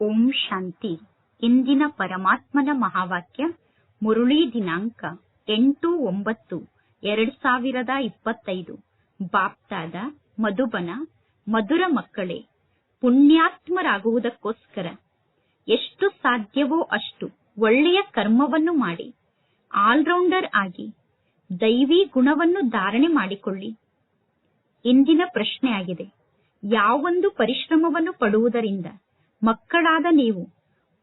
ಓಂ ಶಾಂತಿ. ಇಂದಿನ ಪರಮಾತ್ಮನ ಮಹಾವಾಕ್ಯ, ಮುರುಳಿ ದಿನಾಂಕ ಎಂಟು ಒಂಬತ್ತು, ಎರಡ್ ಸಾವಿರದ ಇಪ್ಪತ್ತೈದು. ಬಾಪ್ತಾದ, ಮಧುಬನ, ಮಧುರ ಮಕ್ಕಳೇ, ಪುಣ್ಯಾತ್ಮರಾಗುವುದಕ್ಕೋಸ್ಕರ ಎಷ್ಟು ಸಾಧ್ಯವೋ ಅಷ್ಟು ಒಳ್ಳೆಯ ಕರ್ಮವನ್ನು ಮಾಡಿ, ಆಲ್ರೌಂಡರ್ ಆಗಿ ದೈವಿ ಗುಣವನ್ನು ಧಾರಣೆ ಮಾಡಿಕೊಳ್ಳಿ. ಇಂದಿನ ಪ್ರಶ್ನೆಯಾಗಿದೆ, ಯಾವೊಂದು ಪರಿಶ್ರಮವನ್ನು ಪಡುವುದರಿಂದ ಮಕ್ಕಳಾದ ನೀವು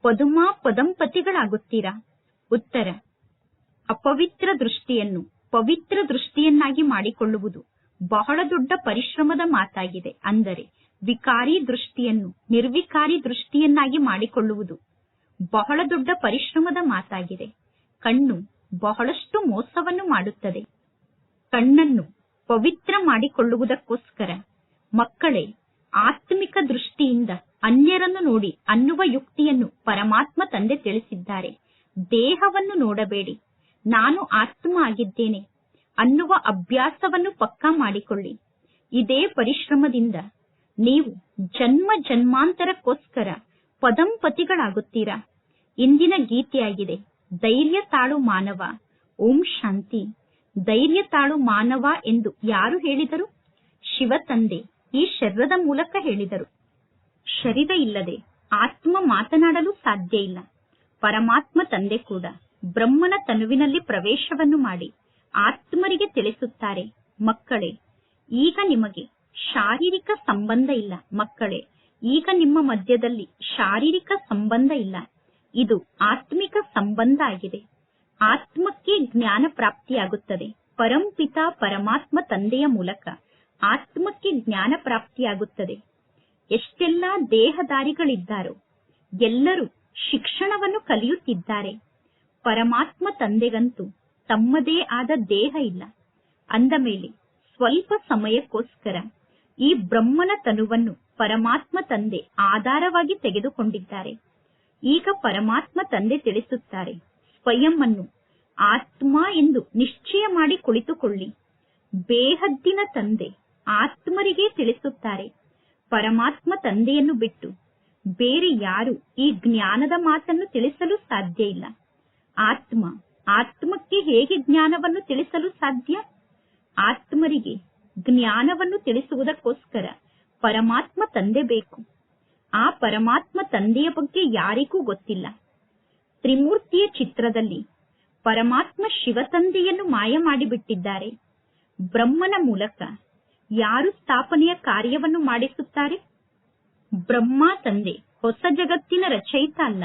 ಪದುಮಾ ಪದಂಪತಿಗಳಾಗುತ್ತೀರಾ? ಉತ್ತರ, ಅಪವಿತ್ರ ದೃಷ್ಟಿಯನ್ನು, ಪವಿತ್ರ ದೃಷ್ಟಿಯನ್ನಾಗಿ ಮಾಡಿಕೊಳ್ಳುವುದು ಬಹಳ ದೊಡ್ಡ ಪರಿಶ್ರಮದ ಮಾತಾಗಿದೆ. ಅಂದರೆ ವಿಕಾರಿ ದೃಷ್ಟಿಯನ್ನು, ನಿರ್ವಿಕಾರಿ ದೃಷ್ಟಿಯನ್ನಾಗಿ ಮಾಡಿಕೊಳ್ಳುವುದು ಬಹಳ ದೊಡ್ಡ ಪರಿಶ್ರಮದ ಮಾತಾಗಿದೆ. ಕಣ್ಣು ಬಹಳಷ್ಟು ಮೋಸವನ್ನು ಮಾಡುತ್ತದೆ. ಕಣ್ಣನ್ನು ಪವಿತ್ರ ಮಾಡಿಕೊಳ್ಳುವುದಕ್ಕೋಸ್ಕರ ಮಕ್ಕಳೇ ಆತ್ಮಿಕ ದೃಷ್ಟಿಯಿಂದ ಅನ್ಯರನ್ನು ನೋಡಿ ಅನ್ನುವ ಯುಕ್ತಿಯನ್ನು ಪರಮಾತ್ಮ ತಂದೆ ತಿಳಿಸಿದ್ದಾರೆ. ದೇಹವನ್ನು ನೋಡಬೇಡಿ. ನಾನು ಆತ್ಮ ಆಗಿದ್ದೇನೆ. ಅನ್ನುವ ಅಭ್ಯಾಸವನ್ನು ಪಕ್ಕಾ ಮಾಡಿಕೊಳ್ಳಿ. ಇದೇ ಪರಿಶ್ರಮದಿಂದ ನೀವು ಜನ್ಮ ಜನ್ಮಾಂತರಕ್ಕೋಸ್ಕರ ಪದಂಪತಿಗಳಾಗುತ್ತೀರಾ. ಇಂದಿನ ಗೀತೆಯಾಗಿದೆ, ಧೈರ್ಯ ತಾಳು ಮಾನವ, ಓಂ ಶಾಂತಿ. ಧೈರ್ಯ ತಾಳು ಮಾನವ ಎಂದು ಯಾರು ಹೇಳಿದರು? ಶಿವ ತಂದೆ ಈ ಶರೀರದ ಮೂಲಕ ಹೇಳಿದರು. ಶರೀರ ಇಲ್ಲದೆ ಆತ್ಮ ಮಾತನಾಡಲು ಸಾಧ್ಯ ಇಲ್ಲ. ಪರಮಾತ್ಮ ತಂದೆ ಕೂಡ ಬ್ರಹ್ಮನ ತನುವಿನಲ್ಲಿ ಪ್ರವೇಶವನ್ನು ಮಾಡಿ ಆತ್ಮರಿಗೆ ತಿಳಿಸುತ್ತಾರೆ, ಮಕ್ಕಳೇ, ಈಗ ನಿಮಗೆ ಶಾರೀರಿಕ ಸಂಬಂಧ ಇಲ್ಲ. ಮಕ್ಕಳೇ, ಈಗ ನಿಮ್ಮ ಮಧ್ಯದಲ್ಲಿ ಶಾರೀರಿಕ ಸಂಬಂಧ ಇಲ್ಲ. ಇದು ಆತ್ಮಿಕ ಸಂಬಂಧ ಆಗಿದೆ. ಆತ್ಮಕ್ಕೆ ಜ್ಞಾನ ಪ್ರಾಪ್ತಿಯಾಗುತ್ತದೆ. ಪರಂಪಿತ ಪರಮಾತ್ಮ ತಂದೆಯ ಮೂಲಕ ಆತ್ಮಕ್ಕೆ ಜ್ಞಾನ ಪ್ರಾಪ್ತಿಯಾಗುತ್ತದೆ. ಎಷ್ಟೆಲ್ಲ ದೇಹದಾರಿಗಳಿದ್ದಾರೋ, ಎಲ್ಲರೂ ಶಿಕ್ಷಣವನ್ನು ಕಲಿಯುತ್ತಿದ್ದಾರೆ. ಪರಮಾತ್ಮ ತಂದೆಗಂತೂ ತಮ್ಮದೇ ಆದ ದೇಹ ಇಲ್ಲ. ಅಂದ ಮೇಲೆ ಸ್ವಲ್ಪ ಸಮಯಕ್ಕೋಸ್ಕರ ಈ ಬ್ರಹ್ಮನ ತನುವನ್ನು ಪರಮಾತ್ಮ ತಂದೆ ಆಧಾರವಾಗಿ ತೆಗೆದುಕೊಂಡಿದ್ದಾರೆ. ಈಗ ಪರಮಾತ್ಮ ತಂದೆ ತಿಳಿಸುತ್ತಾರೆ ಸ್ವಯಂ ಅನ್ನು ಆತ್ಮ ಎಂದು ನಿಶ್ಚಯ ಮಾಡಿ ಕುಳಿತುಕೊಳ್ಳಿ. ಬೇಹದ್ದಿನ ತಂದೆ ಆತ್ಮರಿಗೆ ತಿಳಿಸುತ್ತಾರೆ. ಪರಮಾತ್ಮ ತಂದೆಯನ್ನು ಬಿಟ್ಟು ಬೇರೆ ಯಾರು ಈ ಜ್ಞಾನದ ಮಾತನ್ನು ತಿಳಿಸಲು ಸಾಧ್ಯ ಇಲ್ಲ. ಆತ್ಮ, ಆತ್ಮಕ್ಕೆ ಹೇಗೆ ಜ್ಞಾನವನ್ನು ತಿಳಿಸಲು ಸಾಧ್ಯ? ಆತ್ಮರಿಗೆ ಜ್ಞಾನವನ್ನು ತಿಳಿಸುವುದಕ್ಕೋಸ್ಕರ ಪರಮಾತ್ಮ ತಂದೆ ಬೇಕು. ಆ ಪರಮಾತ್ಮ ತಂದೆಯ ಬಗ್ಗೆ ಯಾರಿಗೂ ಗೊತ್ತಿಲ್ಲ. ತ್ರಿಮೂರ್ತಿಯ ಚಿತ್ರದಲ್ಲಿ ಪರಮಾತ್ಮ ಶಿವತಂದೆಯನ್ನು ಮಾಯ ಮಾಡಿಬಿಟ್ಟಿದ್ದಾರೆ ಬ್ರಹ್ಮನ ಮೂಲಕ ಯಾರು ಸ್ಥಾಪನೆಯ ಕಾರ್ಯವನ್ನು ಮಾಡಿಸುತ್ತಾರೆ? ಬ್ರಹ್ಮ ತಂದೆ, ಹೊಸ ಜಗತ್ತಿನ ರಚಯಿತ ಅಲ್ಲ.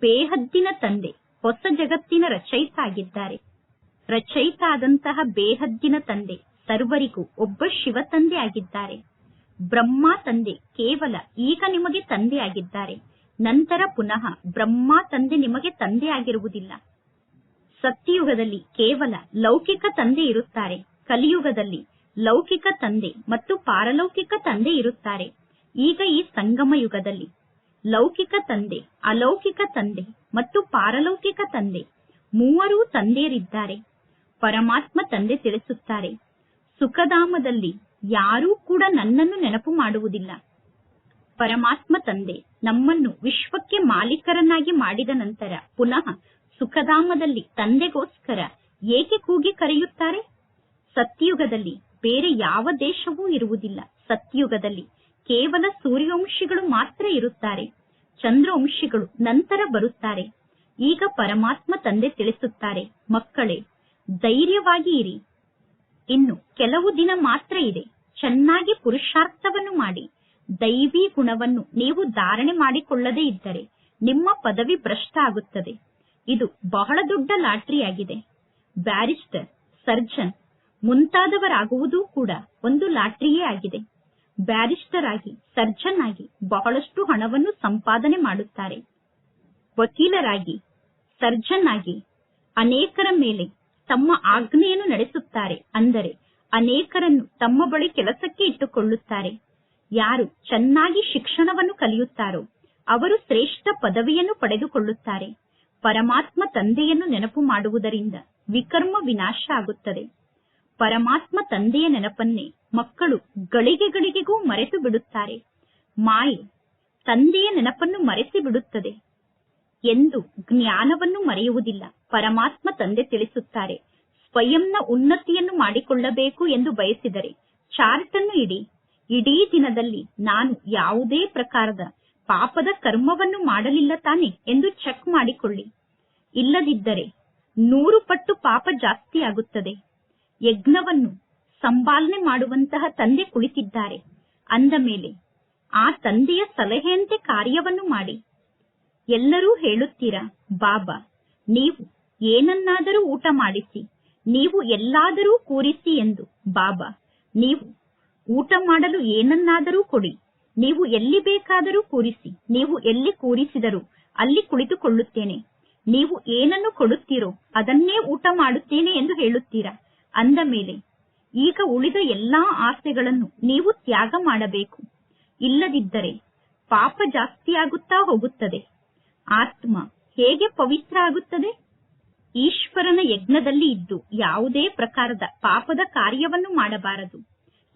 ಬೇಹದ್ದಿನ ತಂದೆ, ಹೊಸ ಜಗತ್ತಿನ ರಚಯಿತ ಆಗಿದ್ದಾರೆ ರಚಯಿತ ಆದಂತಹ ಬೇಹದ್ದಿನ ತಂದೆ, ಸರ್ವರಿಗೂ ಒಬ್ಬ ಶಿವ ತಂದೆ ಆಗಿದ್ದಾರೆ. ಬ್ರಹ್ಮ ತಂದೆ ಕೇವಲ ಈಗ ನಿಮಗೆ ತಂದೆ ಆಗಿದ್ದಾರೆ. ನಂತರ ಪುನಃ ಬ್ರಹ್ಮ ತಂದೆ ನಿಮಗೆ ತಂದೆ ಆಗಿರುವುದಿಲ್ಲ. ಸತ್ಯಯುಗದಲ್ಲಿ ಕೇವಲ ಲೌಕಿಕ ತಂದೆ ಇರುತ್ತಾರೆ. ಕಲಿಯುಗದಲ್ಲಿ ಲೌಕಿಕ ತಂದೆ ಮತ್ತು ಪಾರಲೌಕಿಕ ತಂದೆ ಇರುತ್ತಾರೆ. ಈಗ ಈ ಸಂಗಮ ಯುಗದಲ್ಲಿ ಲೌಕಿಕ ತಂದೆ, ಅಲೌಕಿಕ ತಂದೆ ಮತ್ತು ಪಾರಲೌಕಿಕ ತಂದೆ ಮೂವರೂ ತಂದೆಯರಿದ್ದಾರೆ. ಪರಮಾತ್ಮ ತಂದೆ ತಿಳಿಸುತ್ತಾರೆ, ಸುಖಧಾಮದಲ್ಲಿ ಯಾರೂ ಕೂಡ ನನ್ನನ್ನು ನೆನಪು ಮಾಡುವುದಿಲ್ಲ. ಪರಮಾತ್ಮ ತಂದೆ ನಮ್ಮನ್ನು ವಿಶ್ವಕ್ಕೆ ಮಾಲೀಕರನ್ನಾಗಿ ಮಾಡಿದ ನಂತರ ಪುನಃ ಸುಖಧಾಮದಲ್ಲಿ ತಂದೆಗೋಸ್ಕರ ಏಕೆ ಕೂಗಿ ಕರೆಯುತ್ತಾರೆ? ಸತ್ಯಯುಗದಲ್ಲಿ ಬೇರೆ ಯಾವ ದೇಶವೂ ಇರುವುದಿಲ್ಲ. ಸತ್ಯುಗದಲ್ಲಿ ಕೇವಲ ಸೂರ್ಯವಂಶಿಗಳು ಮಾತ್ರ ಇರುತ್ತಾರೆ. ಚಂದ್ರವಂಶಿಗಳು ನಂತರ ಬರುತ್ತಾರೆ. ಈಗ ಪರಮಾತ್ಮ ತಂದೆ ತಿಳಿಸುತ್ತಾರೆ, ಮಕ್ಕಳೇ, ಧೈರ್ಯವಾಗಿ ಇರಿ. ಇನ್ನು ಕೆಲವು ದಿನ ಮಾತ್ರ ಇದೆ. ಚೆನ್ನಾಗಿ ಪುರುಷಾರ್ಥವನ್ನು ಮಾಡಿ. ದೈವಿ ಗುಣವನ್ನು ನೀವು ಧಾರಣೆ ಮಾಡಿಕೊಳ್ಳದೇ ಇದ್ದರೆ ನಿಮ್ಮ ಪದವಿ ಭ್ರಷ್ಟ ಆಗುತ್ತದೆ. ಇದು ಬಹಳ ದೊಡ್ಡ ಲಾಟರಿಯಾಗಿದೆ. ಬ್ಯಾರಿಸ್ಟರ್, ಸರ್ಜನ್ ಮುಂತಾದವರಾಗುವುದೂ ಕೂಡ ಒಂದು ಲಾಟ್ರಿಯೇ ಆಗಿದೆ. ಬ್ಯಾರಿಸ್ಟರ್ ಆಗಿ ಸರ್ಜನ್ ಆಗಿ ಬಹಳಷ್ಟು ಹಣವನ್ನು ಸಂಪಾದನೆ ಮಾಡುತ್ತಾರೆ. ವಕೀಲರಾಗಿ ಸರ್ಜನ್ ಆಗಿ ಅನೇಕರ ಮೇಲೆ ತಮ್ಮ ಆಜ್ಞೆಯನ್ನು ನಡೆಸುತ್ತಾರೆ ಅಂದರೆ ಅನೇಕರನ್ನು ತಮ್ಮ ಬಳಿ ಕೆಲಸಕ್ಕೆ ಇಟ್ಟುಕೊಳ್ಳುತ್ತಾರೆ. ಯಾರು ಚೆನ್ನಾಗಿ ಶಿಕ್ಷಣವನ್ನು ಕಲಿಯುತ್ತಾರೋ ಅವರು ಶ್ರೇಷ್ಠ ಪದವಿಯನ್ನು ಪಡೆದುಕೊಳ್ಳುತ್ತಾರೆ. ಪರಮಾತ್ಮ ತಂದೆಯನ್ನು ನೆನಪು ಮಾಡುವುದರಿಂದ ವಿಕರ್ಮ ವಿನಾಶ ಆಗುತ್ತದೆ. ಪರಮಾತ್ಮ ತಂದೆಯ ನೆನಪನ್ನೇ ಮಕ್ಕಳು ಗಳಿಗೆ ಗಳಿಗೆಗೂ ಮರೆತು ಬಿಡುತ್ತಾರೆ. ಮಾಯೆ ತಂದೆಯ ನೆನಪನ್ನು ಮರೆಸಿ ಬಿಡುತ್ತದೆ ಎಂದು ಜ್ಞಾನವನ್ನು ಮರೆಯುವುದಿಲ್ಲ. ಪರಮಾತ್ಮ ತಂದೆ ತಿಳಿಸುತ್ತಾರೆ, ಸ್ವಯಂನ ಉನ್ನತಿಯನ್ನು ಮಾಡಿಕೊಳ್ಳಬೇಕು ಎಂದು ಬಯಸಿದರೆ ಚಾರ್ಟ್ ಅನ್ನು ಇಡಿ. ಇಡೀ ದಿನದಲ್ಲಿ ನಾನು ಯಾವುದೇ ಪ್ರಕಾರದ ಪಾಪದ ಕರ್ಮವನ್ನು ಮಾಡಲಿಲ್ಲ ತಾನೆ ಎಂದು ಚೆಕ್ ಮಾಡಿಕೊಳ್ಳಿ. ಇಲ್ಲದಿದ್ದರೆ ನೂರು ಪಟ್ಟು ಪಾಪ ಜಾಸ್ತಿ ಆಗುತ್ತದೆ ಯಜ್ಞವನ್ನು ಸಂಪಾಲನೆ ಮಾಡುವಂತಹ ತಂದೆ ಕುಳಿತಿದ್ದಾರೆ. ಅಂದ ಮೇಲೆ, ಆ ತಂದೆಯ ಸಲಹೆಯಂತೆ ಕಾರ್ಯವನ್ನು ಮಾಡಿ. ಎಲ್ಲರೂ ಹೇಳುತ್ತೀರಾ, ಬಾಬಾ, ನೀವು ಏನನ್ನಾದರೂ ಊಟ ಮಾಡಿಸಿ, ನೀವು ಎಲ್ಲಾದರೂ ಕೂರಿಸಿ ಎಂದು. ಬಾಬಾ, ನೀವು ಊಟ ಮಾಡಲು ಏನನ್ನಾದರೂ ಕೊಡಿ, ನೀವು ಎಲ್ಲಿ ಬೇಕಾದರೂ ಕೂರಿಸಿ, ನೀವು ಎಲ್ಲಿ ಕೂರಿಸಿದರೂ ಅಲ್ಲಿ ಕುಳಿತುಕೊಳ್ಳುತ್ತೇನೆ. ನೀವು ಏನನ್ನು ಕೊಡುತ್ತೀರೋ ಅದನ್ನೇ ಊಟ ಮಾಡುತ್ತೇನೆ ಎಂದು ಹೇಳುತ್ತೀರಾ. ಅಂದ ಮೇಲೆ, ಈಗ ಉಳಿದ ಎಲ್ಲಾ ಆಸೆಗಳನ್ನು ನೀವು ತ್ಯಾಗ ಮಾಡಬೇಕು. ಇಲ್ಲದಿದ್ದರೆ ಪಾಪ ಜಾಸ್ತಿಯಾಗುತ್ತಾ ಹೋಗುತ್ತದೆ. ಆತ್ಮ ಹೇಗೆ ಪವಿತ್ರ ಆಗುತ್ತದೆ? ಈಶ್ವರನ ಯಜ್ಞದಲ್ಲಿ ಇದ್ದು ಯಾವುದೇ ಪ್ರಕಾರದ ಪಾಪದ ಕಾರ್ಯವನ್ನು ಮಾಡಬಾರದು.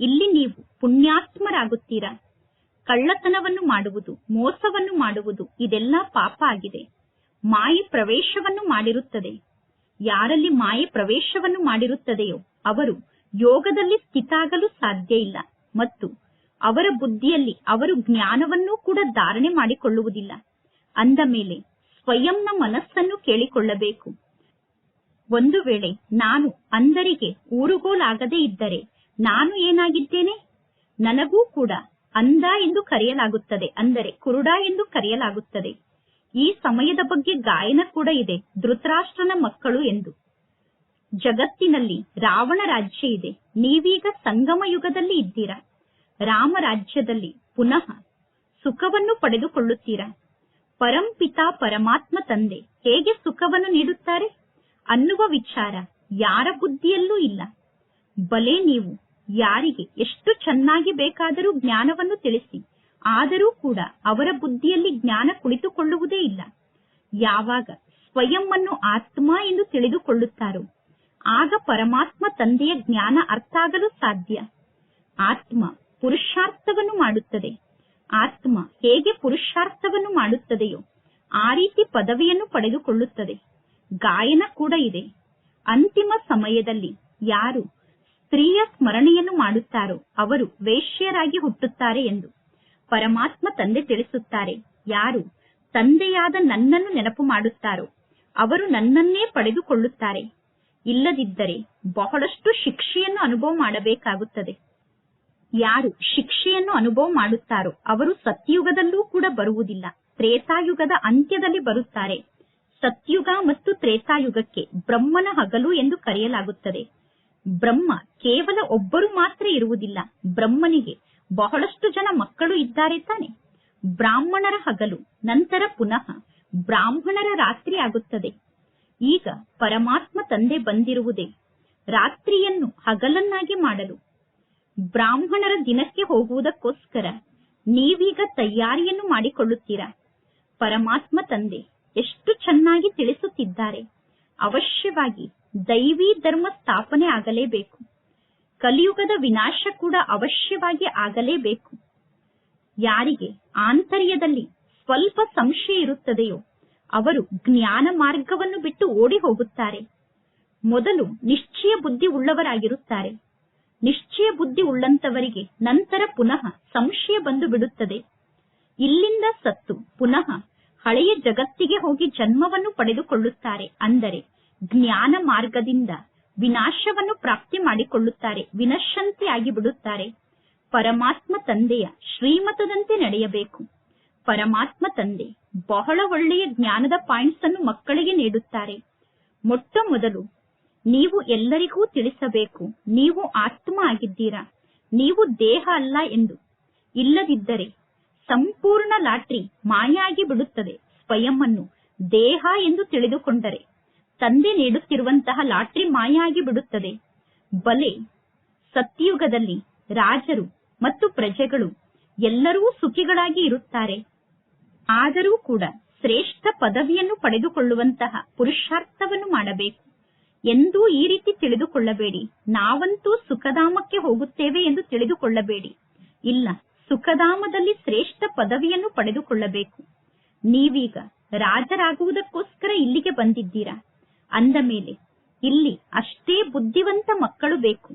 ಇಲ್ಲಿ ನೀವು ಪುಣ್ಯಾತ್ಮರಾಗುತ್ತೀರಾ? ಕಳ್ಳತನವನ್ನು ಮಾಡುವುದು, ಮೋಸವನ್ನು ಮಾಡುವುದು ಇದೆಲ್ಲ ಪಾಪ ಆಗಿದೆ. ಮಾಯಿ ಪ್ರವೇಶವನ್ನು ಮಾಡಿರುತ್ತದೆ. ಯಾರಲ್ಲಿ ಮಾಯೆ ಪ್ರವೇಶವನ್ನು ಮಾಡಿರುತ್ತದೆಯೋ ಅವರು ಯೋಗದಲ್ಲಿ ಸ್ಥಿತಾಗಲು ಸಾಧ್ಯ ಇಲ್ಲ ಮತ್ತು ಅವರ ಬುದ್ಧಿಯಲ್ಲಿ ಅವರು ಜ್ಞಾನವನ್ನೂ ಕೂಡ ಧಾರಣೆ ಮಾಡಿಕೊಳ್ಳುವುದಿಲ್ಲ. ಅಂದ ಮೇಲೆ ಸ್ವಯಂನ ಮನಸ್ಸನ್ನು ಕೇಳಿಕೊಳ್ಳಬೇಕು. ಒಂದು ವೇಳೆ ನಾನು ಅಂದರಿಗೆ ಊರುಗೋಲಾಗದೇ ಇದ್ದರೆ ನಾನು ಏನಾಗಿದ್ದೇನೆ? ನನಗೂ ಕೂಡ ಅಂದ ಎಂದು ಕರೆಯಲಾಗುತ್ತದೆ ಅಂದರೆ ಕುರುಡ ಎಂದು ಕರೆಯಲಾಗುತ್ತದೆ. ಈ ಸಮಯದ ಬಗ್ಗೆ ಗಾಯನ ಕೂಡ ಇದೆ. ಧೃತರಾಷ್ಟ್ರನ ಮಕ್ಕಳು ಎಂದು. ಜಗತ್ತಿನಲ್ಲಿ ರಾವಣ ರಾಜ್ಯ ಇದೆ. ನೀವೀಗ ಸಂಗಮ ಯುಗದಲ್ಲಿ ಇದ್ದೀರಾ? ರಾಮ ರಾಜ್ಯದಲ್ಲಿ ಪುನಃ ಸುಖವನ್ನು ಪಡೆದುಕೊಳ್ಳುತ್ತೀರಾ? ಪರಂಪಿತಾ ಪರಮಾತ್ಮ ತಂದೆ, ಹೇಗೆ ಸುಖವನ್ನು ನೀಡುತ್ತಾರೆ? ಅನ್ನುವ ವಿಚಾರ ಯಾರ ಬುದ್ಧಿಯಲ್ಲೂ ಇಲ್ಲ. ಬಲೆ ನೀವು ಯಾರಿಗೆ ಎಷ್ಟು ಚೆನ್ನಾಗಿ ಬೇಕಾದರೂ ಜ್ಞಾನವನ್ನು ತಿಳಿಸಿ. ಆದರೂ ಕೂಡ ಅವರ ಬುದ್ಧಿಯಲ್ಲಿ ಜ್ಞಾನ ಕುಳಿತುಕೊಳ್ಳುವುದೇ ಇಲ್ಲ. ಯಾವಾಗ ಸ್ವಯಂ ಅನ್ನು ಆತ್ಮ ಎಂದು ತಿಳಿದುಕೊಳ್ಳುತ್ತಾರೋ, ಆಗ ಪರಮಾತ್ಮ ತಂದೆಯ ಜ್ಞಾನ ಅರ್ಥ ಆಗಲು ಸಾಧ್ಯ. ಆತ್ಮ ಪುರುಷಾರ್ಥವನ್ನು ಮಾಡುತ್ತದೆ. ಆತ್ಮ ಹೇಗೆ ಪುರುಷಾರ್ಥವನ್ನು ಮಾಡುತ್ತದೆಯೋ, ಆ ರೀತಿ ಪದವಿಯನ್ನು ಪಡೆದುಕೊಳ್ಳುತ್ತದೆ. ಗಾಯನ ಕೂಡ ಇದೆ. ಅಂತಿಮ ಸಮಯದಲ್ಲಿ ಯಾರು ಸ್ತ್ರೀಯ ಸ್ಮರಣೆಯನ್ನು ಮಾಡುತ್ತಾರೋ, ಅವರು ವೇಶ್ಯರಾಗಿ ಹುಟ್ಟುತ್ತಾರೆ ಎಂದು. ಪರಮಾತ್ಮ ತಂದೆ ತಿಳಿಸುತ್ತಾರೆ. ಯಾರು? ತಂದೆಯಾದ ನನ್ನನ್ನು ನೆನಪು ಮಾಡುತ್ತಾರೋ? ಅವರು ನನ್ನನ್ನೇ ಪಡೆದುಕೊಳ್ಳುತ್ತಾರೆ. ಇಲ್ಲದಿದ್ದರೆ ಬಹಳಷ್ಟು ಶಿಕ್ಷೆಯನ್ನು ಅನುಭವ ಮಾಡಬೇಕಾಗುತ್ತದೆ. ಯಾರು ಶಿಕ್ಷೆಯನ್ನು ಅನುಭವ ಮಾಡುತ್ತಾರೋ ಅವರು ಸತ್ಯುಗದಲ್ಲೂ ಕೂಡ ಬರುವುದಿಲ್ಲ. ತ್ರೇತಾಯುಗದ ಅಂತ್ಯದಲ್ಲಿ ಬರುತ್ತಾರೆ. ಸತ್ಯುಗ ಮತ್ತು ತ್ರೇತಾಯುಗಕ್ಕೆ ಬ್ರಹ್ಮನ ಹಗಲು ಎಂದು ಕರೆಯಲಾಗುತ್ತದೆ. ಬ್ರಹ್ಮ ಕೇವಲ ಒಬ್ಬರು ಮಾತ್ರ ಇರುವುದಿಲ್ಲ. ಬ್ರಹ್ಮನಿಗೆ ಬಹಳಷ್ಟು ಜನ ಮಕ್ಕಳು ಇದ್ದಾರೆ ತಾನೆ. ಬ್ರಾಹ್ಮಣರ ಹಗಲು ನಂತರ ಪುನಃ ಬ್ರಾಹ್ಮಣರ ರಾತ್ರಿ ಆಗುತ್ತದೆ. ಈಗ ಪರಮಾತ್ಮ ತಂದೆ ಬಂದಿರುವುದೇ ರಾತ್ರಿಯನ್ನು ಹಗಲನ್ನಾಗಿ ಮಾಡಲು. ಬ್ರಾಹ್ಮಣರ ದಿನಕ್ಕೆ ಹೋಗುವುದಕ್ಕೋಸ್ಕರ ನೀವೀಗ ತಯಾರಿಯನ್ನು ಮಾಡಿಕೊಳ್ಳುತ್ತೀರಾ? ಪರಮಾತ್ಮ ತಂದೆ ಎಷ್ಟು ಚೆನ್ನಾಗಿ ತಿಳಿಸುತ್ತಿದ್ದಾರೆ. ಅವಶ್ಯವಾಗಿ ದೈವಿ ಧರ್ಮ ಸ್ಥಾಪನೆ ಆಗಲೇಬೇಕು. ಕಲಿಯುಗದ ವಿನಾಶ ಕೂಡ ಅವಶ್ಯವಾಗಿ ಆಗಲೇಬೇಕು. ಯಾರಿಗೆ ಆಂತರ್ಯದಲ್ಲಿ ಸ್ವಲ್ಪ ಸಂಶಯ ಇರುತ್ತದೆಯೋ ಅವರು ಜ್ಞಾನ ಮಾರ್ಗವನ್ನು ಬಿಟ್ಟು ಓಡಿ ಹೋಗುತ್ತಾರೆ. ಮೊದಲು ನಿಶ್ಚಯ ಬುದ್ಧಿ ಉಳ್ಳವರಾಗಿರುತ್ತಾರೆ. ನಿಶ್ಚಯ ಬುದ್ಧಿ ಉಳ್ಳಂತವರಿಗೆ ನಂತರ ಪುನಃ ಸಂಶಯ ಬಂದು ಬಿಡುತ್ತದೆ. ಇಲ್ಲಿಂದ ಸತ್ತು ಪುನಃ ಹಳೆಯ ಜಗತ್ತಿಗೆ ಹೋಗಿ ಜನ್ಮವನ್ನು ಪಡೆದುಕೊಳ್ಳುತ್ತಾರೆ. ಅಂದರೆ ಜ್ಞಾನ ಮಾರ್ಗದಿಂದ ವಿನಾಶವನ್ನು ಪ್ರಾಪ್ತಿ ಮಾಡಿಕೊಳ್ಳುತ್ತಾರೆ ವಿನಶಂತಿಯಾಗಿ ಬಿಡುತ್ತಾರೆ ಪರಮಾತ್ಮ ತಂದೆಯ ಶ್ರೀಮತದಂತೆ ನಡೆಯಬೇಕು. ಪರಮಾತ್ಮ ತಂದೆ ಬಹಳ ಒಳ್ಳೆಯ ಜ್ಞಾನದ ಪಾಯಿಂಟ್ಸ್ ಅನ್ನು ಮಕ್ಕಳಿಗೆ ನೀಡುತ್ತಾರೆ. ಮೊಟ್ಟ ಮೊದಲು ನೀವು ಎಲ್ಲರಿಗೂ ತಿಳಿಸಬೇಕು, ನೀವು ಆತ್ಮ ಆಗಿದ್ದೀರಾ, ನೀವು ದೇಹ ಅಲ್ಲ ಎಂದು. ಇಲ್ಲದಿದ್ದರೆ ಸಂಪೂರ್ಣ ಲಾಟ್ರಿ ಮಾಯಾಗಿ ಬಿಡುತ್ತದೆ ಸ್ವಯಂ ಅನ್ನು ದೇಹ ಎಂದು ತಿಳಿದುಕೊಂಡರೆ. ತಂದೆ ನೀಡುತ್ತಿರುವಂತಹ ಲಾಟ್ರಿ ಮಾಯಾಗಿ ಬಿಡುತ್ತದೆ. ಬಲೆ, ಸತ್ಯುಗದಲ್ಲಿ ರಾಜರು ಮತ್ತು ಪ್ರಜೆಗಳು ಎಲ್ಲರೂ ಸುಖಿಗಳಾಗಿ ಇರುತ್ತಾರೆ. ಆದರೂ ಕೂಡ ಶ್ರೇಷ್ಠ ಪದವಿಯನ್ನು ಪಡೆದುಕೊಳ್ಳುವಂತಹ ಪುರುಷಾರ್ಥವನ್ನು ಮಾಡಬೇಕು. ಎಂದೂ ಈ ರೀತಿ ತಿಳಿದುಕೊಳ್ಳಬೇಡಿ. ನಾವಂತೂ ಸುಖಧಾಮಕ್ಕೆ ಹೋಗುತ್ತೇವೆ ಎಂದು ತಿಳಿದುಕೊಳ್ಳಬೇಡಿ. ಇಲ್ಲ, ಸುಖಧಾಮದಲ್ಲಿ ಶ್ರೇಷ್ಠ ಪದವಿಯನ್ನು ಪಡೆದುಕೊಳ್ಳಬೇಕು. ನೀವೀಗ ರಾಜರಾಗುವುದಕ್ಕೋಸ್ಕರ ಇಲ್ಲಿಗೆ ಬಂದಿದ್ದೀರಾ? ಅಂದ ಮೇಲೆ, ಇಲ್ಲಿ ಅಷ್ಟೇ ಬುದ್ಧಿವಂತ ಮಕ್ಕಳು ಬೇಕು.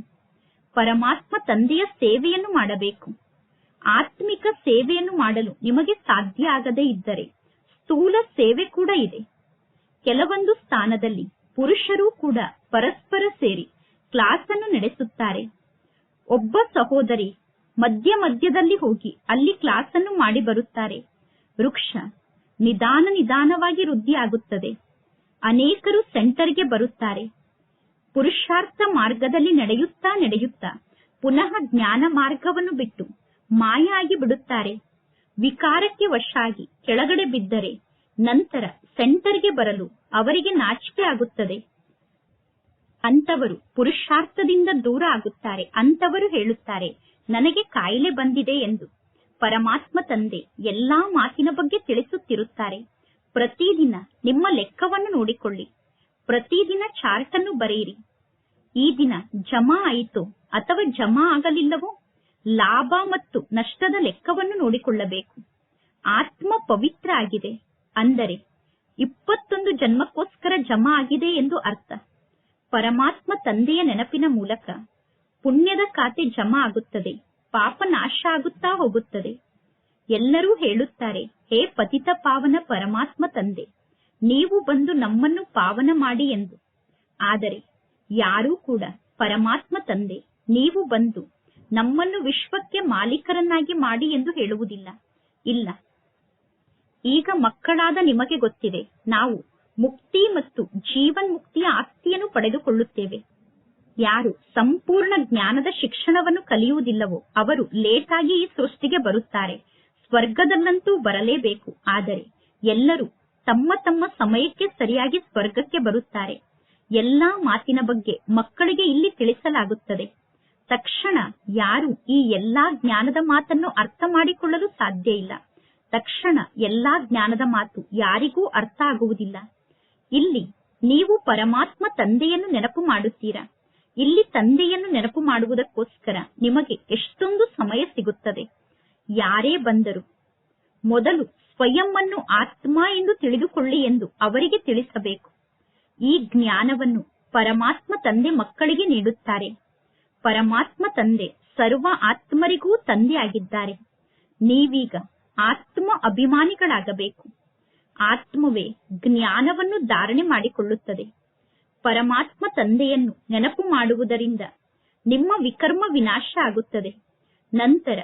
ಪರಮಾತ್ಮ ತಂದೆಯ ಸೇವೆಯನ್ನು ಮಾಡಬೇಕು. ಆತ್ಮಿಕ ಸೇವೆಯನ್ನು ಮಾಡಲು ನಿಮಗೆ ಸಾಧ್ಯ ಆಗದೇ ಇದ್ದರೆ ಸ್ಥೂಲ ಸೇವೆ ಕೂಡ ಇದೆ. ಕೆಲವೊಂದು ಸ್ಥಾನದಲ್ಲಿ ಪುರುಷರೂ ಕೂಡ ಪರಸ್ಪರ ಸೇರಿ ಕ್ಲಾಸ್ ಅನ್ನು ನಡೆಸುತ್ತಾರೆ. ಒಬ್ಬ ಸಹೋದರಿ ಮಧ್ಯ ಮಧ್ಯದಲ್ಲಿ ಹೋಗಿ ಅಲ್ಲಿ ಕ್ಲಾಸ್ ಅನ್ನು ಮಾಡಿ ಬರುತ್ತಾರೆ. ವೃಕ್ಷ ನಿಧಾನ ನಿಧಾನವಾಗಿ ವೃದ್ಧಿ ಆಗುತ್ತದೆ ಅನೇಕರು ಸೆಂಟರ್ಗೆ ಬರುತ್ತಾರೆ. ಪುರುಷಾರ್ಥ ಮಾರ್ಗದಲ್ಲಿ ನಡೆಯುತ್ತಾ ನಡೆಯುತ್ತಾ ಪುನಃ ಜ್ಞಾನ ಮಾರ್ಗವನ್ನು ಬಿಟ್ಟು ಮಾಯಾಗಿ ಬಿಡುತ್ತಾರೆ. ವಿಕಾರಕ್ಕೆ ವಶಾಗಿ ಕೆಳಗಡೆ ಬಿದ್ದರೆ ನಂತರ ಸೆಂಟರ್ಗೆ ಬರಲು ಅವರಿಗೆ ನಾಚಿಕೆ ಆಗುತ್ತದೆ. ಅಂತವರು ಪುರುಷಾರ್ಥದಿಂದ ದೂರ ಆಗುತ್ತಾರೆ ಅಂತವರು ಹೇಳುತ್ತಾರೆ, ನನಗೆ ಕಾಯಿಲೆ ಬಂದಿದೆ ಎಂದು. ಪರಮಾತ್ಮ ತಂದೆ ಎಲ್ಲಾ ಮಾತಿನ ಬಗ್ಗೆ ತಿಳಿಸುತ್ತಿರುತ್ತಾರೆ. ಪ್ರತಿದಿನ ನಿಮ್ಮ ಲೆಕ್ಕವನ್ನು ನೋಡಿಕೊಳ್ಳಿ. ಪ್ರತಿದಿನ ಚಾರ್ಟ್ ಅನ್ನು ಬರೆಯಿರಿ. ಈ ದಿನ ಜಮಾ ಆಯಿತು ಅಥವಾ ಜಮಾ ಆಗಲಿಲ್ಲವೋ? ಲಾಭ ಮತ್ತು ನಷ್ಟದ ಲೆಕ್ಕವನ್ನು ನೋಡಿಕೊಳ್ಳಬೇಕು. ಆತ್ಮ ಪವಿತ್ರ ಆಗಿದೆ. ಅಂದರೆ ಇಪ್ಪತ್ತೊಂದು ಜನ್ಮಕ್ಕೋಸ್ಕರ ಜಮಾ ಆಗಿದೆ ಎಂದು ಅರ್ಥ. ಪರಮಾತ್ಮ ತಂದೆಯ ನೆನಪಿನ ಮೂಲಕ ಪುಣ್ಯದ ಖಾತೆ ಜಮಾ ಆಗುತ್ತದೆ. ಪಾಪ ನಾಶ ಆಗುತ್ತಾ ಹೋಗುತ್ತದೆ. ಎಲ್ಲರೂ ಹೇಳುತ್ತಾರೆ ಹೇ ಪತಿತ ಪಾವನ ಪರಮಾತ್ಮ ತಂದೆ, ನೀವು ಬಂದು ನಮ್ಮನ್ನು ಪಾವನ ಮಾಡಿ ಎಂದು. ಆದರೆ ಯಾರೂ ಕೂಡ ಪರಮಾತ್ಮ ತಂದೆ, ನೀವು ಬಂದು ನಮ್ಮನ್ನು ವಿಶ್ವಕ್ಕೆ ಮಾಲೀಕರನ್ನಾಗಿ ಮಾಡಿ ಎಂದು ಹೇಳುವುದಿಲ್ಲ. ಇಲ್ಲ. ಈಗ ಮಕ್ಕಳಾದ ನಿಮಗೆ ಗೊತ್ತಿದೆ, ನಾವು ಮುಕ್ತಿ ಮತ್ತು ಜೀವನ್ ಮುಕ್ತಿಯ ಆಸ್ತಿಯನ್ನು ಪಡೆದುಕೊಳ್ಳುತ್ತೇವೆ. ಯಾರು ಸಂಪೂರ್ಣ ಜ್ಞಾನದ ಶಿಕ್ಷಣವನ್ನು ಕಲಿಯುವುದಿಲ್ಲವೋ, ಅವರು ಲೇಟಾಗಿ ಈ ಸೃಷ್ಟಿಗೆ ಬರುತ್ತಾರೆ. ಸ್ವರ್ಗದಲ್ಲಂತೂ ಬರಲೇಬೇಕು. ಆದರೆ ಎಲ್ಲರೂ ತಮ್ಮ ತಮ್ಮ ಸಮಯಕ್ಕೆ ಸರಿಯಾಗಿ ಸ್ವರ್ಗಕ್ಕೆ ಬರುತ್ತಾರೆ. ಎಲ್ಲಾ ಮಾತಿನ ಬಗ್ಗೆ ಮಕ್ಕಳಿಗೆ ಇಲ್ಲಿ ತಿಳಿಸಲಾಗುತ್ತದೆ. ತಕ್ಷಣ ಯಾರು ಈ ಎಲ್ಲಾ ಜ್ಞಾನದ ಮಾತನ್ನು ಅರ್ಥ ಮಾಡಿಕೊಳ್ಳಲು ಸಾಧ್ಯ ಇಲ್ಲ. ತಕ್ಷಣ ಎಲ್ಲಾ ಜ್ಞಾನದ ಮಾತು ಯಾರಿಗೂ ಅರ್ಥ ಆಗುವುದಿಲ್ಲ. ಇಲ್ಲಿ ನೀವು ಪರಮಾತ್ಮ ತಂದೆಯನ್ನು ನೆನಪು ಮಾಡುತ್ತೀರಾ? ಇಲ್ಲಿ ತಂದೆಯನ್ನು ನೆನಪು ಮಾಡುವುದಕ್ಕೋಸ್ಕರ ನಿಮಗೆ ಎಷ್ಟೊಂದು ಸಮಯ ಸಿಗುತ್ತದೆ? ಯಾರೇ ಬಂದರು ಮೊದಲು ಸ್ವಯಂ ಅನ್ನು ಆತ್ಮ ಎಂದು ತಿಳಿದುಕೊಳ್ಳಿ ಎಂದು ಅವರಿಗೆ ತಿಳಿಸಬೇಕು. ಈ ಜ್ಞಾನವನ್ನು ಪರಮಾತ್ಮ ತಂದೆ ಮಕ್ಕಳಿಗೆ ನೀಡುತ್ತಾರೆ. ಪರಮಾತ್ಮ ತಂದೆ ಸರ್ವ ಆತ್ಮರಿಗೂ ತಂದೆ ಆಗಿದ್ದಾರೆ. ನೀವೀಗ ಆತ್ಮ ಅಭಿಮಾನಿಗಳಾಗಬೇಕು. ಆತ್ಮವೇ ಜ್ಞಾನವನ್ನು ಧಾರಣೆ ಮಾಡಿಕೊಳ್ಳುತ್ತದೆ. ಪರಮಾತ್ಮ ತಂದೆಯನ್ನು ನೆನಪು ಮಾಡುವುದರಿಂದ ನಿಮ್ಮ ವಿಕರ್ಮ ವಿನಾಶ ಆಗುತ್ತದೆ. ನಂತರ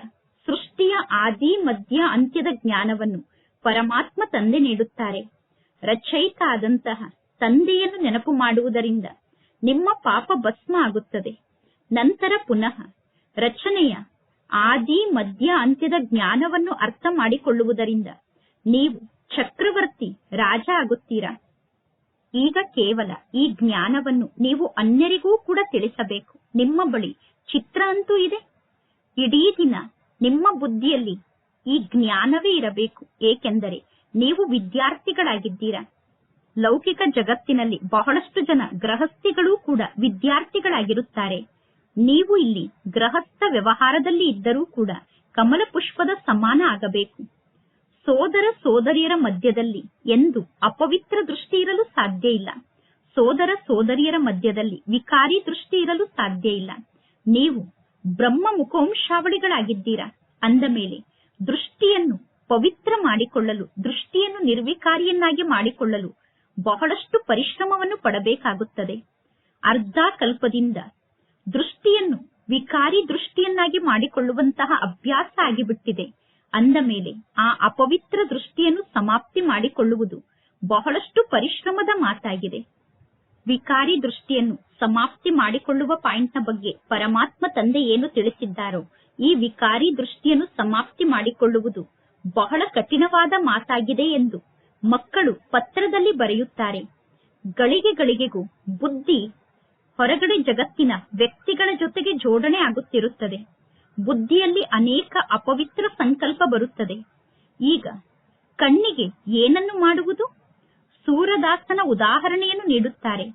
ಸೃಷ್ಟಿಯ ಆದಿ, ಮಧ್ಯ, ಅಂತ್ಯದ ಜ್ಞಾನವನ್ನು ಪರಮಾತ್ಮ ತಂದೆ ನೀಡುತ್ತಾರೆ. ರಚಯಿತ ಆದಂತಹ ತಂದೆಯನ್ನು ನೆನಪು ಮಾಡುವುದರಿಂದ ನಿಮ್ಮ ಪಾಪ ಭಸ್ಮ ಆಗುತ್ತದೆ. ನಂತರ ಪುನಃ ರಚನೆಯ ಆದಿ, ಮಧ್ಯ, ಅಂತ್ಯದ ಜ್ಞಾನವನ್ನು ಅರ್ಥ ಮಾಡಿಕೊಳ್ಳುವುದರಿಂದ ನೀವು ಚಕ್ರವರ್ತಿ ರಾಜ ಆಗುತ್ತೀರಾ? ಈಗ ಕೇವಲ ಈ ಜ್ಞಾನವನ್ನು ನೀವು ಅನ್ಯರಿಗೂ ಕೂಡ ತಿಳಿಸಬೇಕು. ನಿಮ್ಮ ಬಳಿ ಚಿತ್ರ ಅಂತೂ ಇದೆ. ಇಡೀ ದಿನ ನಿಮ್ಮ ಬುದ್ಧಿಯಲ್ಲಿ ಈ ಜ್ಞಾನವೇ ಇರಬೇಕು. ಏಕೆಂದರೆ ನೀವು ವಿದ್ಯಾರ್ಥಿಗಳಾಗಿದ್ದೀರಾ? ಲೌಕಿಕ ಜಗತ್ತಿನಲ್ಲಿ ಬಹಳಷ್ಟು ಜನ ಗ್ರಹಸ್ಥಿಗಳೂ ಕೂಡ ವಿದ್ಯಾರ್ಥಿಗಳಾಗಿರುತ್ತಾರೆ. ನೀವು ಇಲ್ಲಿ ಗೃಹಸ್ಥ ವ್ಯವಹಾರದಲ್ಲಿ ಇದ್ದರೂ ಕೂಡ ಕಮಲ ಪುಷ್ಪದ ಸಮಾನ ಆಗಬೇಕು. ಸೋದರ ಸೋದರಿಯರ ಮಧ್ಯದಲ್ಲಿ ಎಂದು ಅಪವಿತ್ರ ದೃಷ್ಟಿ ಇರಲು ಸಾಧ್ಯ ಇಲ್ಲ. ಸೋದರ ಸೋದರಿಯರ ಮಧ್ಯದಲ್ಲಿ ವಿಕಾರಿ ದೃಷ್ಟಿ ಇರಲು ಸಾಧ್ಯ ಇಲ್ಲ. ನೀವು ಬ್ರಹ್ಮ ಮುಖವಂಶಾವಳಿಗಳಾಗಿದ್ದೀರಾ ಅಂದ ಮೇಲೆ, ದೃಷ್ಟಿಯನ್ನು ಪವಿತ್ರ ಮಾಡಿಕೊಳ್ಳಲು, ದೃಷ್ಟಿಯನ್ನು ನಿರ್ವಿಕಾರಿಯನ್ನಾಗಿ ಮಾಡಿಕೊಳ್ಳಲು ಬಹಳಷ್ಟು ಪರಿಶ್ರಮವನ್ನು ಪಡಬೇಕಾಗುತ್ತದೆ. ಅರ್ಧ ಕಲ್ಪದಿಂದ ದೃಷ್ಟಿಯನ್ನು ವಿಕಾರಿ ದೃಷ್ಟಿಯನ್ನಾಗಿ ಮಾಡಿಕೊಳ್ಳುವಂತಹ ಅಭ್ಯಾಸ ಆಗಿಬಿಟ್ಟಿದೆ. ಅಂದ ಮೇಲೆ, ಆ ಅಪವಿತ್ರ ದೃಷ್ಟಿಯನ್ನು ಸಮಾಪ್ತಿ ಮಾಡಿಕೊಳ್ಳುವುದು ಬಹಳಷ್ಟು ಪರಿಶ್ರಮದ ಮಾತಾಗಿದೆ. ವಿಕಾರಿ ದೃಷ್ಟಿಯನ್ನು ಸಮಾಪ್ತಿ ಮಾಡಿಕೊಳ್ಳುವ ಪಾಯಿಂಟ್ನ ಬಗ್ಗೆ ಪರಮಾತ್ಮ ತಂದೆ ಏನು ತಿಳಿಸಿದ್ದಾರೋ ಈ ವಿಕಾರಿ ದೃಷ್ಟಿಯನ್ನು ಸಮಾಪ್ತಿ ಮಾಡಿಕೊಳ್ಳುವುದು ಬಹಳ ಕಠಿಣವಾದ ಮಾತಾಗಿದೆ ಎಂದು ಮಕ್ಕಳು ಪತ್ರದಲ್ಲಿ ಬರೆಯುತ್ತಾರೆ. ಗಳಿಗೆ ಗಳಿಗೆಗೂ ಬುದ್ಧಿ ಹೊರಗಡೆ ಜಗತ್ತಿನ ವ್ಯಕ್ತಿಗಳ ಜೊತೆಗೆ ಜೋಡಣೆ ಆಗುತ್ತಿರುತ್ತದೆ. ಬುದ್ಧಿಯಲ್ಲಿ ಅನೇಕ ಅಪವಿತ್ರ ಸಂಕಲ್ಪ ಬರುತ್ತದೆ. ಈಗ ಕಣ್ಣಿಗೆ ಏನನ್ನು ಮಾಡುವುದು? ಸೂರದಾಸನ ಉದಾಹರಣೆಯನ್ನು ನೀಡುತ್ತಾರೆ.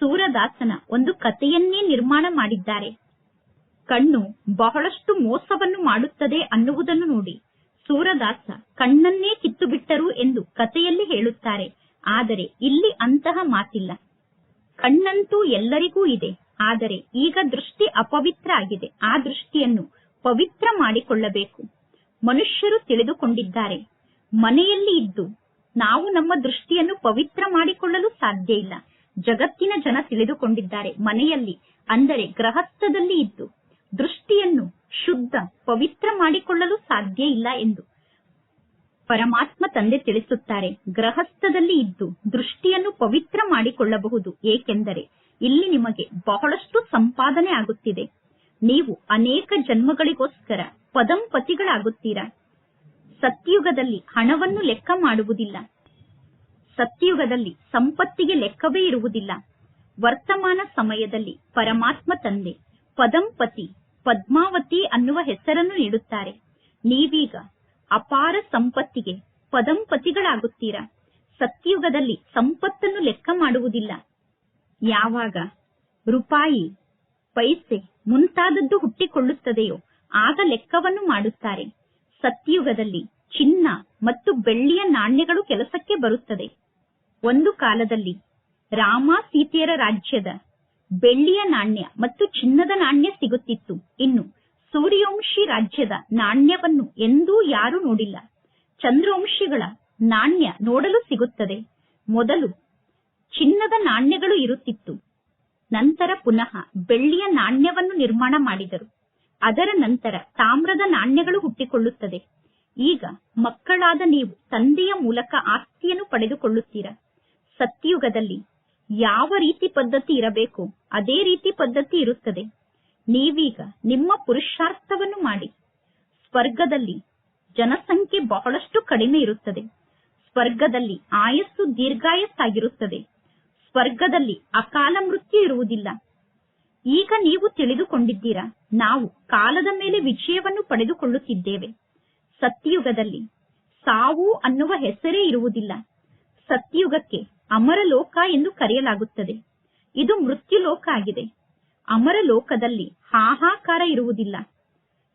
ಸೂರದಾಸನ ಒಂದು ಕಥೆಯನ್ನೇ ನಿರ್ಮಾಣ ಮಾಡಿದ್ದಾರೆ. ಕಣ್ಣು ಬಹಳಷ್ಟು ಮೋಸವನ್ನು ಮಾಡುತ್ತದೆ ಅನ್ನುವುದನ್ನು ನೋಡಿ. ಸೂರದಾಸ ಕಣ್ಣನ್ನೇ ಕಿತ್ತು ಬಿಟ್ಟರು ಎಂದು ಕಥೆಯಲ್ಲಿ ಹೇಳುತ್ತಾರೆ. ಆದರೆ ಇಲ್ಲಿ ಅಂತಹ ಮಾತಿಲ್ಲ. ಕಣ್ಣಂತೂ ಎಲ್ಲರಿಗೂ ಇದೆ. ಆದರೆ ಈಗ ದೃಷ್ಟಿ ಅಪವಿತ್ರ ಆಗಿದೆ. ಆ ದೃಷ್ಟಿಯನ್ನು ಪವಿತ್ರ ಮಾಡಿಕೊಳ್ಳಬೇಕು. ಮನುಷ್ಯರು ತಿಳಿದುಕೊಂಡಿದ್ದಾರೆ. ಮನೆಯಲ್ಲಿ ಇದ್ದು ನಾವು ನಮ್ಮ ದೃಷ್ಟಿಯನ್ನು ಪವಿತ್ರ ಮಾಡಿಕೊಳ್ಳಲು ಸಾಧ್ಯ ಇಲ್ಲ. ಜಗತ್ತಿನ ಜನ ತಿಳಿದುಕೊಂಡಿದ್ದಾರೆ ಮನೆಯಲ್ಲಿ, ಅಂದರೆ ಗೃಹಸ್ಥದಲ್ಲಿ ಇದ್ದು, ದೃಷ್ಟಿಯನ್ನು ಶುದ್ಧ, ಪವಿತ್ರ ಮಾಡಿಕೊಳ್ಳಲು ಸಾಧ್ಯ ಇಲ್ಲ ಎಂದು ಪರಮಾತ್ಮ ತಂದೆ ತಿಳಿಸುತ್ತಾರೆ. ಗೃಹಸ್ಥದಲ್ಲಿ ಇದ್ದು ದೃಷ್ಟಿಯನ್ನು ಪವಿತ್ರ ಮಾಡಿಕೊಳ್ಳಬಹುದು, ಏಕೆಂದರೆ ಇಲ್ಲಿ ನಿಮಗೆ ಬಹಳಷ್ಟು ಸಂಪಾದನೆ ಆಗುತ್ತಿದೆ. ನೀವು ಅನೇಕ ಜನ್ಮಗಳಿಗೋಸ್ಕರ ಪದಂಪತಿಗಳಾಗುತ್ತೀರಾ? ಸತ್ಯುಗದಲ್ಲಿ ಹಣವನ್ನು ಲೆಕ್ಕ ಮಾಡುವುದಿಲ್ಲ. ಸತ್ಯುಗದಲ್ಲಿ ಸಂಪತ್ತಿಗೆ ಲೆಕ್ಕವೇ ಇರುವುದಿಲ್ಲ. ವರ್ತಮಾನ ಸಮಯದಲ್ಲಿ ಪರಮಾತ್ಮ ತಂದೆ ಪದಂಪತಿ ಪದ್ಮಾವತಿ ಅನ್ನುವ ಹೆಸರನ್ನು ನೀಡುತ್ತಾರೆ. ನೀವೀಗ ಅಪಾರ ಸಂಪತ್ತಿಗೆ ಪದಂಪತಿಗಳಾಗುತ್ತೀರಾ ಸತ್ಯುಗದಲ್ಲಿ ಸಂಪತ್ತನ್ನು ಲೆಕ್ಕ ಮಾಡುವುದಿಲ್ಲ. ಯಾವಾಗ? ರೂಪಾಯಿ, ಪೈಸೆ ಮುಂತಾದದ್ದು ಹುಟ್ಟಿಕೊಳ್ಳುತ್ತದೆಯೋ ಆಗ ಲೆಕ್ಕವನ್ನು ಮಾಡುತ್ತಾರೆ. ಸತ್ಯುಗದಲ್ಲಿ ಚಿನ್ನ ಮತ್ತು ಬೆಳ್ಳಿಯ ನಾಣ್ಯಗಳು ಕೆಲಸಕ್ಕೆ ಬರುತ್ತದೆ. ಒಂದು ಕಾಲದಲ್ಲಿ ರಾಮ ಸೀತೆಯರ ರಾಜ್ಯದ ಬೆಳ್ಳಿಯ ನಾಣ್ಯ ಮತ್ತು ಚಿನ್ನದ ನಾಣ್ಯ ಸಿಗುತ್ತಿತ್ತು. ಇನ್ನು ಸೂರ್ಯವಂಶಿ ರಾಜ್ಯದ ನಾಣ್ಯವನ್ನು ಎಂದೂ ಯಾರೂ ನೋಡಿಲ್ಲ. ಚಂದ್ರವಂಶಿಗಳ ನಾಣ್ಯ ನೋಡಲು ಸಿಗುತ್ತದೆ. ಮೊದಲು ಚಿನ್ನದ ನಾಣ್ಯಗಳು ಇರುತ್ತಿತ್ತು. ನಂತರ ಪುನಃ ಬೆಳ್ಳಿಯ ನಾಣ್ಯವನ್ನು ನಿರ್ಮಾಣ ಮಾಡಿದರು. ಅದರ ನಂತರ ತಾಮ್ರದ ನಾಣ್ಯಗಳು ಹುಟ್ಟಿಕೊಳ್ಳುತ್ತದೆ. ಈಗ ಮಕ್ಕಳಾದ ನೀವು ತಂದೆಯ ಮೂಲಕ ಆಸ್ತಿಯನ್ನು ಪಡೆದುಕೊಳ್ಳುತ್ತೀರಾ? ಸತ್ಯುಗದಲ್ಲಿ ಯಾವ ರೀತಿ ಪದ್ಧತಿ ಇರಬೇಕು? ಅದೇ ರೀತಿ ಪದ್ಧತಿ ಇರುತ್ತದೆ. ನೀವೀಗ ನಿಮ್ಮ ಪುರುಷಾರ್ಥವನ್ನು ಮಾಡಿ. ಸ್ವರ್ಗದಲ್ಲಿ ಜನಸಂಖ್ಯೆ ಬಹಳಷ್ಟು ಕಡಿಮೆ ಇರುತ್ತದೆ. ಸ್ವರ್ಗದಲ್ಲಿ ಆಯಸ್ಸು ದೀರ್ಘಾಯಸ್ಸಾಗಿರುತ್ತದೆ. ಸ್ವರ್ಗದಲ್ಲಿ ಅಕಾಲ ಮೃತ್ಯು ಇರುವುದಿಲ್ಲ. ಈಗ ನೀವು ತಿಳಿದುಕೊಂಡಿದ್ದೀರಾ? ನಾವು ಕಾಲದ ಮೇಲೆ ವಿಜಯವನ್ನು ಪಡೆದುಕೊಳ್ಳುತ್ತಿದ್ದೇವೆ. ಸತ್ಯಯುಗದಲ್ಲಿ ಸಾವು ಅನ್ನುವ ಹೆಸರೇ ಇರುವುದಿಲ್ಲ. ಸತ್ಯಯುಗಕ್ಕೆ ಅಮರಲೋಕ ಎಂದು ಕರೆಯಲಾಗುತ್ತದೆ. ಇದು ಮೃತ್ಯುಲೋಕ ಆಗಿದೆ. ಅಮರಲೋಕದಲ್ಲಿ ಹಾಹಾಕಾರ ಇರುವುದಿಲ್ಲ.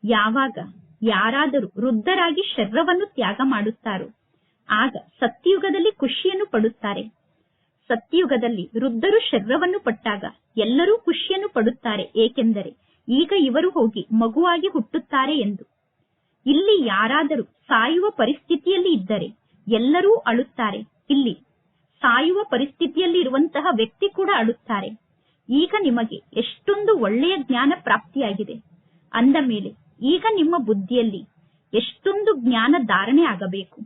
ಯಾವಾಗ ಯಾರಾದರೂ ವೃದ್ಧರಾಗಿ ಶರೀರವನ್ನು ತ್ಯಾಗ ಮಾಡುತ್ತಾರೋ, ಆಗ ಸತ್ಯಯುಗದಲ್ಲಿ ಖುಷಿಯನ್ನು ಪಡುತ್ತಾರೆ. ಸತ್ಯುಗದಲ್ಲಿ ವೃದ್ಧರು ಶರ್ವವನ್ನು ಪಟ್ಟಾಗ ಎಲ್ಲರೂ ಖುಷಿಯನ್ನು ಪಡುತ್ತಾರೆ. ಏಕೆಂದರೆ ಈಗ ಇವರು ಹೋಗಿ ಮಗುವಾಗಿ ಹುಟ್ಟುತ್ತಾರೆ ಎಂದು. ಇಲ್ಲಿ ಯಾರಾದರೂ ಸಾಯುವ ಪರಿಸ್ಥಿತಿಯಲ್ಲಿ ಇದ್ದರೆ ಎಲ್ಲರೂ ಅಳುತ್ತಾರೆ. ಇಲ್ಲಿ ಸಾಯುವ ಪರಿಸ್ಥಿತಿಯಲ್ಲಿ ಇರುವಂತಹ ವ್ಯಕ್ತಿ ಕೂಡ ಅಳುತ್ತಾರೆ. ಈಗ ನಿಮಗೆ ಎಷ್ಟೊಂದು ಒಳ್ಳೆಯ ಜ್ಞಾನ ಪ್ರಾಪ್ತಿಯಾಗಿದೆ. ಅಂದ ಮೇಲೆ ಈಗ ನಿಮ್ಮ ಬುದ್ಧಿಯಲ್ಲಿ ಎಷ್ಟೊಂದು ಜ್ಞಾನ ಧಾರಣೆ ಆಗಬೇಕು.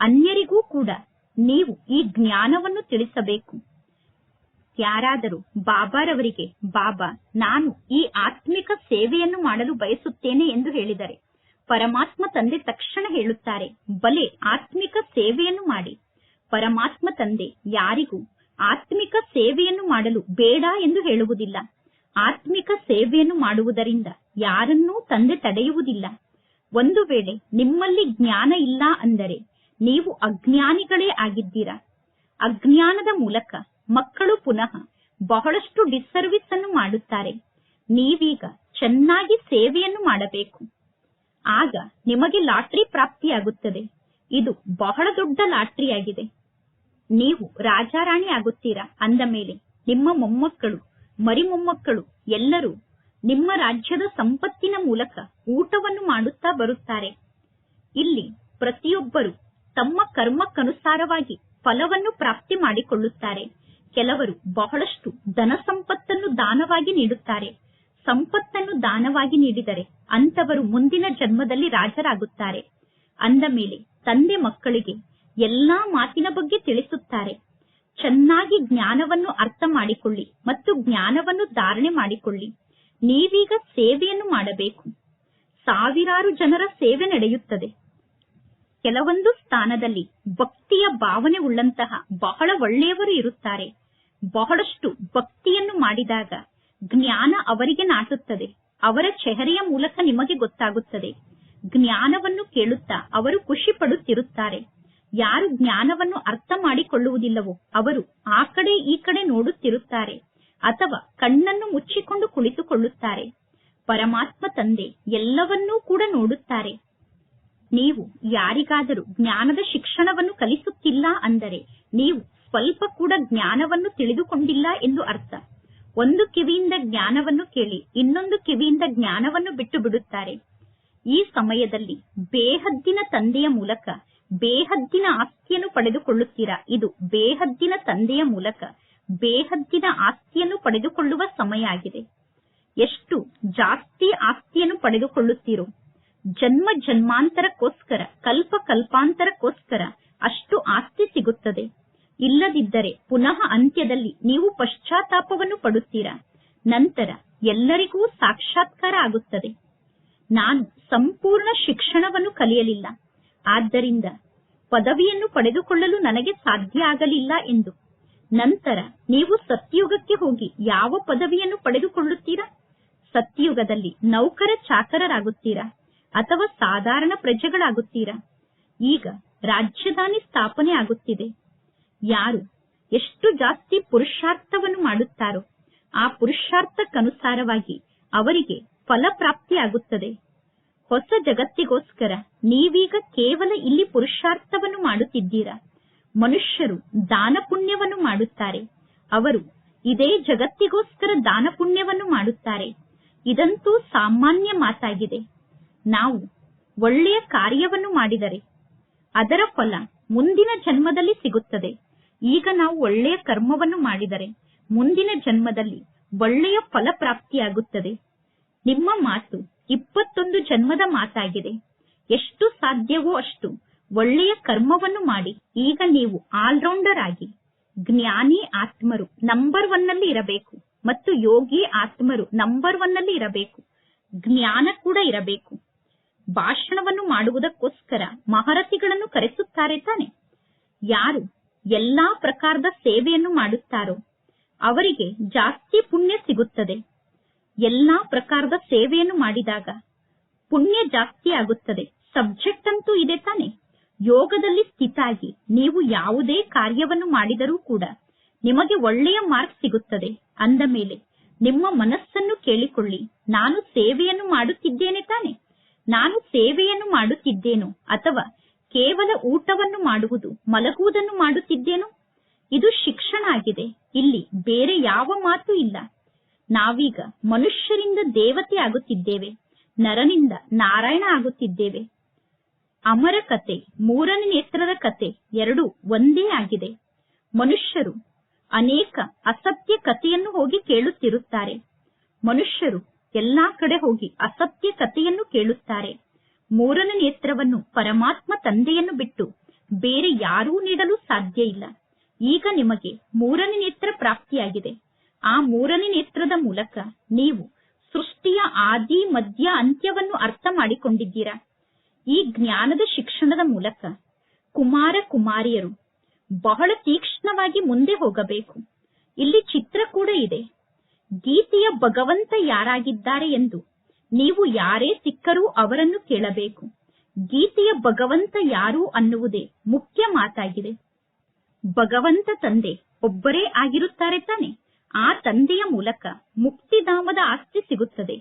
ಅನ್ಯರಿಗೂ ಕೂಡ ನೀವು ಈ ಜ್ಞಾನವನ್ನು ತಿಳಿಸಬೇಕು. ಯಾರಾದರೂ ಬಾಬಾರವರಿಗೆ, ಬಾಬಾ, ನಾನು ಈ ಆತ್ಮಿಕ ಸೇವೆಯನ್ನು ಮಾಡಲು ಬಯಸುತ್ತೇನೆ ಎಂದು ಹೇಳಿದರೆ, ಪರಮಾತ್ಮ ತಂದೆ ತಕ್ಷಣ ಹೇಳುತ್ತಾರೆ, ಬಲೆ, ಆತ್ಮಿಕ ಸೇವೆಯನ್ನು ಮಾಡಿ. ಪರಮಾತ್ಮ ತಂದೆ, ಯಾರಿಗೂ ಆತ್ಮಿಕ ಸೇವೆಯನ್ನು ಮಾಡಲು ಬೇಡ ಎಂದು ಹೇಳುವುದಿಲ್ಲ. ಆತ್ಮಿಕ ಸೇವೆಯನ್ನು ಮಾಡುವುದರಿಂದ ಯಾರನ್ನೂ ತಂದೆ ತಡೆಯುವುದಿಲ್ಲ. ಒಂದು ವೇಳೆ ನಿಮ್ಮಲ್ಲಿ ಜ್ಞಾನ ಇಲ್ಲ ಅಂದರೆ ನೀವು ಅಜ್ಞಾನಿಗಳೇ ಆಗಿದ್ದೀರಾ? ಅಜ್ಞಾನದ ಮೂಲಕ ಮಕ್ಕಳು ಪುನಃ ಬಹಳಷ್ಟು ಡಿಸ್ಸರ್ವಿಸ್ ಅನ್ನು ಮಾಡುತ್ತಾರೆ. ನೀವೀಗ ಚೆನ್ನಾಗಿ ಸೇವೆಯನ್ನು ಮಾಡಬೇಕು. ಆಗ ನಿಮಗೆ ಲಾಟ್ರಿ ಪ್ರಾಪ್ತಿಯಾಗುತ್ತದೆ. ಇದು ಬಹಳ ದೊಡ್ಡ ಲಾಟ್ರಿಯಾಗಿದೆ. ನೀವು ರಾಜಾರಾಣಿ ಆಗುತ್ತೀರಾ? ಅಂದ ಮೇಲೆ ನಿಮ್ಮ ಮೊಮ್ಮಕ್ಕಳು ಮರಿ ಮೊಮ್ಮಕ್ಕಳು ಎಲ್ಲರೂ ನಿಮ್ಮ ರಾಜ್ಯದ ಸಂಪತ್ತಿನ ಮೂಲಕ ಊಟವನ್ನು ಮಾಡುತ್ತಾ ಬರುತ್ತಾರೆ. ಇಲ್ಲಿ ಪ್ರತಿಯೊಬ್ಬರು ತಮ್ಮ ಕರ್ಮಕ್ಕನುಸಾರವಾಗಿ ಫಲವನ್ನು ಪ್ರಾಪ್ತಿ ಮಾಡಿಕೊಳ್ಳುತ್ತಾರೆ. ಕೆಲವರು ಬಹಳಷ್ಟು ಧನ ಸಂಪತ್ತನ್ನು ದಾನವಾಗಿ ನೀಡುತ್ತಾರೆ. ಸಂಪತ್ತನ್ನು ದಾನವಾಗಿ ನೀಡಿದರೆ ಅಂತವರು ಮುಂದಿನ ಜನ್ಮದಲ್ಲಿ ರಾಜರಾಗುತ್ತಾರೆ. ಅಂದ ಮೇಲೆ ತಂದೆ ಮಕ್ಕಳಿಗೆ ಎಲ್ಲಾ ಮಾತಿನ ಬಗ್ಗೆ ತಿಳಿಸುತ್ತಾರೆ. ಚೆನ್ನಾಗಿ ಜ್ಞಾನವನ್ನು ಅರ್ಥ ಮಾಡಿಕೊಳ್ಳಿ ಮತ್ತು ಜ್ಞಾನವನ್ನು ಧಾರಣೆ ಮಾಡಿಕೊಳ್ಳಿ. ನೀವೀಗ ಸೇವೆಯನ್ನು ಮಾಡಬೇಕು. ಸಾವಿರಾರು ಜನರ ಸೇವೆ ನಡೆಯುತ್ತದೆ. ಕೆಲವೊಂದು ಸ್ಥಾನದಲ್ಲಿ ಭಕ್ತಿಯ ಭಾವನೆ ಉಳ್ಳಂತಹ ಬಹಳ ಒಳ್ಳೆಯವರು ಇರುತ್ತಾರೆ. ಬಹಳಷ್ಟು ಭಕ್ತಿಯನ್ನು ಮಾಡಿದಾಗ ಜ್ಞಾನ ಅವರಿಗೆ ನಾಟುತ್ತದೆ ಅವರ ಚೆಹರೆಯ ಮೂಲಕ ನಿಮಗೆ ಗೊತ್ತಾಗುತ್ತದೆ. ಜ್ಞಾನವನ್ನು ಕೇಳುತ್ತಾ ಅವರು ಖುಷಿ ಪಡುತ್ತಿರುತ್ತಾರೆ ಯಾರು ಜ್ಞಾನವನ್ನು ಅರ್ಥ ಮಾಡಿಕೊಳ್ಳುವುದಿಲ್ಲವೋ ಅವರು ಆ ಕಡೆ ಈ ಕಡೆ ನೋಡುತ್ತಿರುತ್ತಾರೆ ಅಥವಾ ಕಣ್ಣನ್ನು ಮುಚ್ಚಿಕೊಂಡು ಕುಳಿತುಕೊಳ್ಳುತ್ತಾರೆ. ಪರಮಾತ್ಮ ತಂದೆ ಎಲ್ಲವನ್ನೂ ಕೂಡ ನೋಡುತ್ತಾರೆ. ನೀವು ಯಾರಿಗಾದರೂ ಜ್ಞಾನದ ಶಿಕ್ಷಣವನ್ನು ಕಲಿಸುತ್ತಿಲ್ಲ ಅಂದರೆ ನೀವು ಸ್ವಲ್ಪ ಕೂಡ ಜ್ಞಾನವನ್ನು ತಿಳಿದುಕೊಂಡಿಲ್ಲ ಎಂದು ಅರ್ಥ. ಒಂದು ಕಿವಿಯಿಂದ ಜ್ಞಾನವನ್ನು ಕೇಳಿ ಇನ್ನೊಂದು ಕಿವಿಯಿಂದ ಜ್ಞಾನವನ್ನು ಬಿಟ್ಟು ಬಿಡುತ್ತಾರೆ ಈ ಸಮಯದಲ್ಲಿ ಬೇಹದ್ದಿನ ತಂದೆಯ ಮೂಲಕ ಬೇಹದ್ದಿನ ಆಸ್ತಿಯನ್ನು ಪಡೆದುಕೊಳ್ಳುತ್ತೀರಾ? ಇದು ಬೇಹದ್ದಿನ ತಂದೆಯ ಮೂಲಕ ಬೇಹದ್ದಿನ ಆಸ್ತಿಯನ್ನು ಪಡೆದುಕೊಳ್ಳುವ ಸಮಯ ಆಗಿದೆ. ಎಷ್ಟು ಜಾಸ್ತಿ ಆಸ್ತಿಯನ್ನು ಪಡೆದುಕೊಳ್ಳುತ್ತೀರೋ ಜನ್ಮ ಜನ್ಮಾಂತರಕ್ಕೋಸ್ಕರ, ಕಲ್ಪ ಕಲ್ಪಾಂತರಕ್ಕೋಸ್ಕರ ಅಷ್ಟು ಆಸ್ತಿ ಸಿಗುತ್ತದೆ. ಇಲ್ಲದಿದ್ದರೆ ಪುನಃ ಅಂತ್ಯದಲ್ಲಿ ನೀವು ಪಶ್ಚಾತ್ತಾಪವನ್ನು ಪಡುತ್ತೀರಾ? ನಂತರ ಎಲ್ಲರಿಗೂ ಸಾಕ್ಷಾತ್ಕಾರ ಆಗುತ್ತದೆ. ನಾನು ಸಂಪೂರ್ಣ ಶಿಕ್ಷಣವನ್ನು ಕಲಿಯಲಿಲ್ಲ. ಆದ್ದರಿಂದ ಪದವಿಯನ್ನು ಪಡೆದುಕೊಳ್ಳಲು ನನಗೆ ಸಾಧ್ಯ ಆಗಲಿಲ್ಲ ಎಂದು. ನಂತರ ನೀವು ಸತ್ಯುಗಕ್ಕೆ ಹೋಗಿ ಯಾವ ಪದವಿಯನ್ನು ಪಡೆದುಕೊಳ್ಳುತ್ತೀರಾ? ಸತ್ಯುಗದಲ್ಲಿ ನೌಕರ ಚಾಕರರಾಗುತ್ತೀರಾ ಅಥವಾ ಸಾಧಾರಣ ಪ್ರಜೆಗಳಾಗುತ್ತೀರಾ? ಈಗ ರಾಜ್ಯಧಾನಿ ಸ್ಥಾಪನೆ ಆಗುತ್ತಿದೆ. ಯಾರು ಎಷ್ಟು ಜಾಸ್ತಿ ಪುರುಷಾರ್ಥವನ್ನು ಮಾಡುತ್ತಾರೋ ಆ ಪುರುಷಾರ್ಥಕ್ಕನುಸಾರವಾಗಿ ಅವರಿಗೆ ಫಲಪ್ರಾಪ್ತಿಯಾಗುತ್ತದೆ. ಹೊಸ ಜಗತ್ತಿಗೋಸ್ಕರ ನೀವೀಗ ಕೇವಲ ಇಲ್ಲಿ ಪುರುಷಾರ್ಥವನ್ನು ಮಾಡುತ್ತಿದ್ದೀರಾ? ಮನುಷ್ಯರು ದಾನ ಪುಣ್ಯವನ್ನು ಮಾಡುತ್ತಾರೆ. ಅವರು ಇದೇ ಜಗತ್ತಿಗೋಸ್ಕರ ದಾನ ಪುಣ್ಯವನ್ನು ಮಾಡುತ್ತಾರೆ. ಇದಂತೂ ಸಾಮಾನ್ಯ ಮಾತಾಗಿದೆ. ನಾವು ಒಳ್ಳೆಯ ಕಾರ್ಯವನ್ನು ಮಾಡಿದರೆ ಅದರ ಫಲ ಮುಂದಿನ ಜನ್ಮದಲ್ಲಿ ಸಿಗುತ್ತದೆ. ಈಗ ನಾವು ಒಳ್ಳೆಯ ಕರ್ಮವನ್ನು ಮಾಡಿದರೆ ಮುಂದಿನ ಜನ್ಮದಲ್ಲಿ ಒಳ್ಳೆಯ ಫಲ ಪ್ರಾಪ್ತಿಯಾಗುತ್ತದೆ ನಿಮ್ಮ ಮಾತು ಇಪ್ಪತ್ತೊಂದು ಜನ್ಮದ ಮಾತಾಗಿದೆ. ಎಷ್ಟು ಸಾಧ್ಯವೋ ಅಷ್ಟು ಒಳ್ಳೆಯ ಕರ್ಮವನ್ನು ಮಾಡಿ. ಈಗ ನೀವು ಆಲ್ರೌಂಡರ್ ಆಗಿ ಜ್ಞಾನಿ ಆತ್ಮರು ನಂಬರ್ ಒನ್ನಲ್ಲಿ ಇರಬೇಕು ಮತ್ತು ಯೋಗಿ ಆತ್ಮರು ನಂಬರ್ ಒನ್ನಲ್ಲಿ ಇರಬೇಕು. ಜ್ಞಾನ ಕೂಡ ಇರಬೇಕು. ಭಾಷಣವನ್ನು ಮಾಡುವುದಕ್ಕೋಸ್ಕರ ಮಹರಥಿಗಳನ್ನು ಕರೆಸುತ್ತಾರೆ ತಾನೆ. ಯಾರು ಎಲ್ಲಾ ಪ್ರಕಾರದ ಸೇವೆಯನ್ನು ಮಾಡುತ್ತಾರೋ ಅವರಿಗೆ ಜಾಸ್ತಿ ಪುಣ್ಯ ಸಿಗುತ್ತದೆ. ಎಲ್ಲಾ ಪ್ರಕಾರದ ಸೇವೆಯನ್ನು ಮಾಡಿದಾಗ ಪುಣ್ಯ ಜಾಸ್ತಿ ಆಗುತ್ತದೆ. ಸಬ್ಜೆಕ್ಟ್ ಅಂತೂ ಇದೆ ತಾನೆ. ಯೋಗದಲ್ಲಿ ಸ್ಥಿತಾಗಿ ನೀವು ಯಾವುದೇ ಕಾರ್ಯವನ್ನು ಮಾಡಿದರೂ ಕೂಡ ನಿಮಗೆ ಒಳ್ಳೆಯ ಮಾರ್ಕ್ ಸಿಗುತ್ತದೆ. ಅಂದ ಮೇಲೆ ನಿಮ್ಮ ಮನಸ್ಸನ್ನು ಕೇಳಿಕೊಳ್ಳಿ. ನಾನು ಸೇವೆಯನ್ನು ಮಾಡುತ್ತಿದ್ದೇನೆ ತಾನೆ. ನಾನು ಸೇವೆಯನ್ನು ಮಾಡುತ್ತಿದ್ದೇನೋ ಅಥವಾ ಕೇವಲ ಊಟವನ್ನು ಮಾಡುವುದು ಮಲಗುವುದನ್ನು ಮಾಡುತ್ತಿದ್ದೇನೋ? ಇದು ಶಿಕ್ಷಣ ಆಗಿದೆ. ಇಲ್ಲಿ ಬೇರೆ ಯಾವ ಮಾತು ಇಲ್ಲ. ನಾವೀಗ ಮನುಷ್ಯರಿಂದ ದೇವತೆ ಆಗುತ್ತಿದ್ದೇವೆ. ನರನಿಂದ ನಾರಾಯಣ ಆಗುತ್ತಿದ್ದೇವೆ. ಅಮರ ಕತೆ, ಮೂರನೇ ನೇತ್ರದ ಕತೆ ಎರಡು ಒಂದೇ ಆಗಿದೆ. ಮನುಷ್ಯರು ಅನೇಕ ಅಸತ್ಯ ಕಥೆಯನ್ನು ಹೋಗಿ ಕೇಳುತ್ತಿರುತ್ತಾರೆ. ಮನುಷ್ಯರು ಎಲ್ಲಾ ಕಡೆ ಹೋಗಿ ಅಸತ್ಯ ಕಥೆಯನ್ನು ಕೇಳುತ್ತಾರೆ. ಮೂರನೇ ನೇತ್ರವನ್ನು ಪರಮಾತ್ಮ ತಂದೆಯನ್ನು ಬಿಟ್ಟು ಬೇರೆ ಯಾರೂ ನೀಡಲು ಸಾಧ್ಯ ಇಲ್ಲ. ಈಗ ನಿಮಗೆ ಮೂರನೇ ನೇತ್ರ ಪ್ರಾಪ್ತಿಯಾಗಿದೆ. ಆ ಮೂರನೇ ನೇತ್ರದ ಮೂಲಕ ನೀವು ಸೃಷ್ಟಿಯ ಆದಿ, ಮಧ್ಯ, ಅಂತ್ಯವನ್ನು ಅರ್ಥ ಮಾಡಿಕೊಂಡಿದ್ದೀರಾ? ಈ ಜ್ಞಾನದ ಶಿಕ್ಷಣದ ಮೂಲಕ ಕುಮಾರ ಕುಮಾರಿಯರು ಬಹಳ ತೀಕ್ಷ್ಣವಾಗಿ ಮುಂದೆ ಹೋಗಬೇಕು. ಇಲ್ಲಿ ಚಿತ್ರ ಕೂಡ ಭಗವಂತ ಯಾರಾಗಿದ್ದಾರೆ ಎಂದು ನೀವು ಯಾರೇ ಸಿಕ್ಕರೂ ಅವರನ್ನು ಕೇಳಬೇಕು. ಗೀತೆಯ ಭಗವಂತ ಯಾರು ಅನ್ನುವುದೇ ಮುಖ್ಯ ಮಾತಾಗಿದೆ. ಭಗವಂತ ತಂದೆ ಒಬ್ಬರೇ ಆಗಿರುತ್ತಾರೆ ತಾನೆ. ಆ ತಂದೆಯ ಮೂಲಕ ಮುಕ್ತಿಧಾಮದ ಆಸ್ತಿ ಸಿಗುತ್ತದೆ.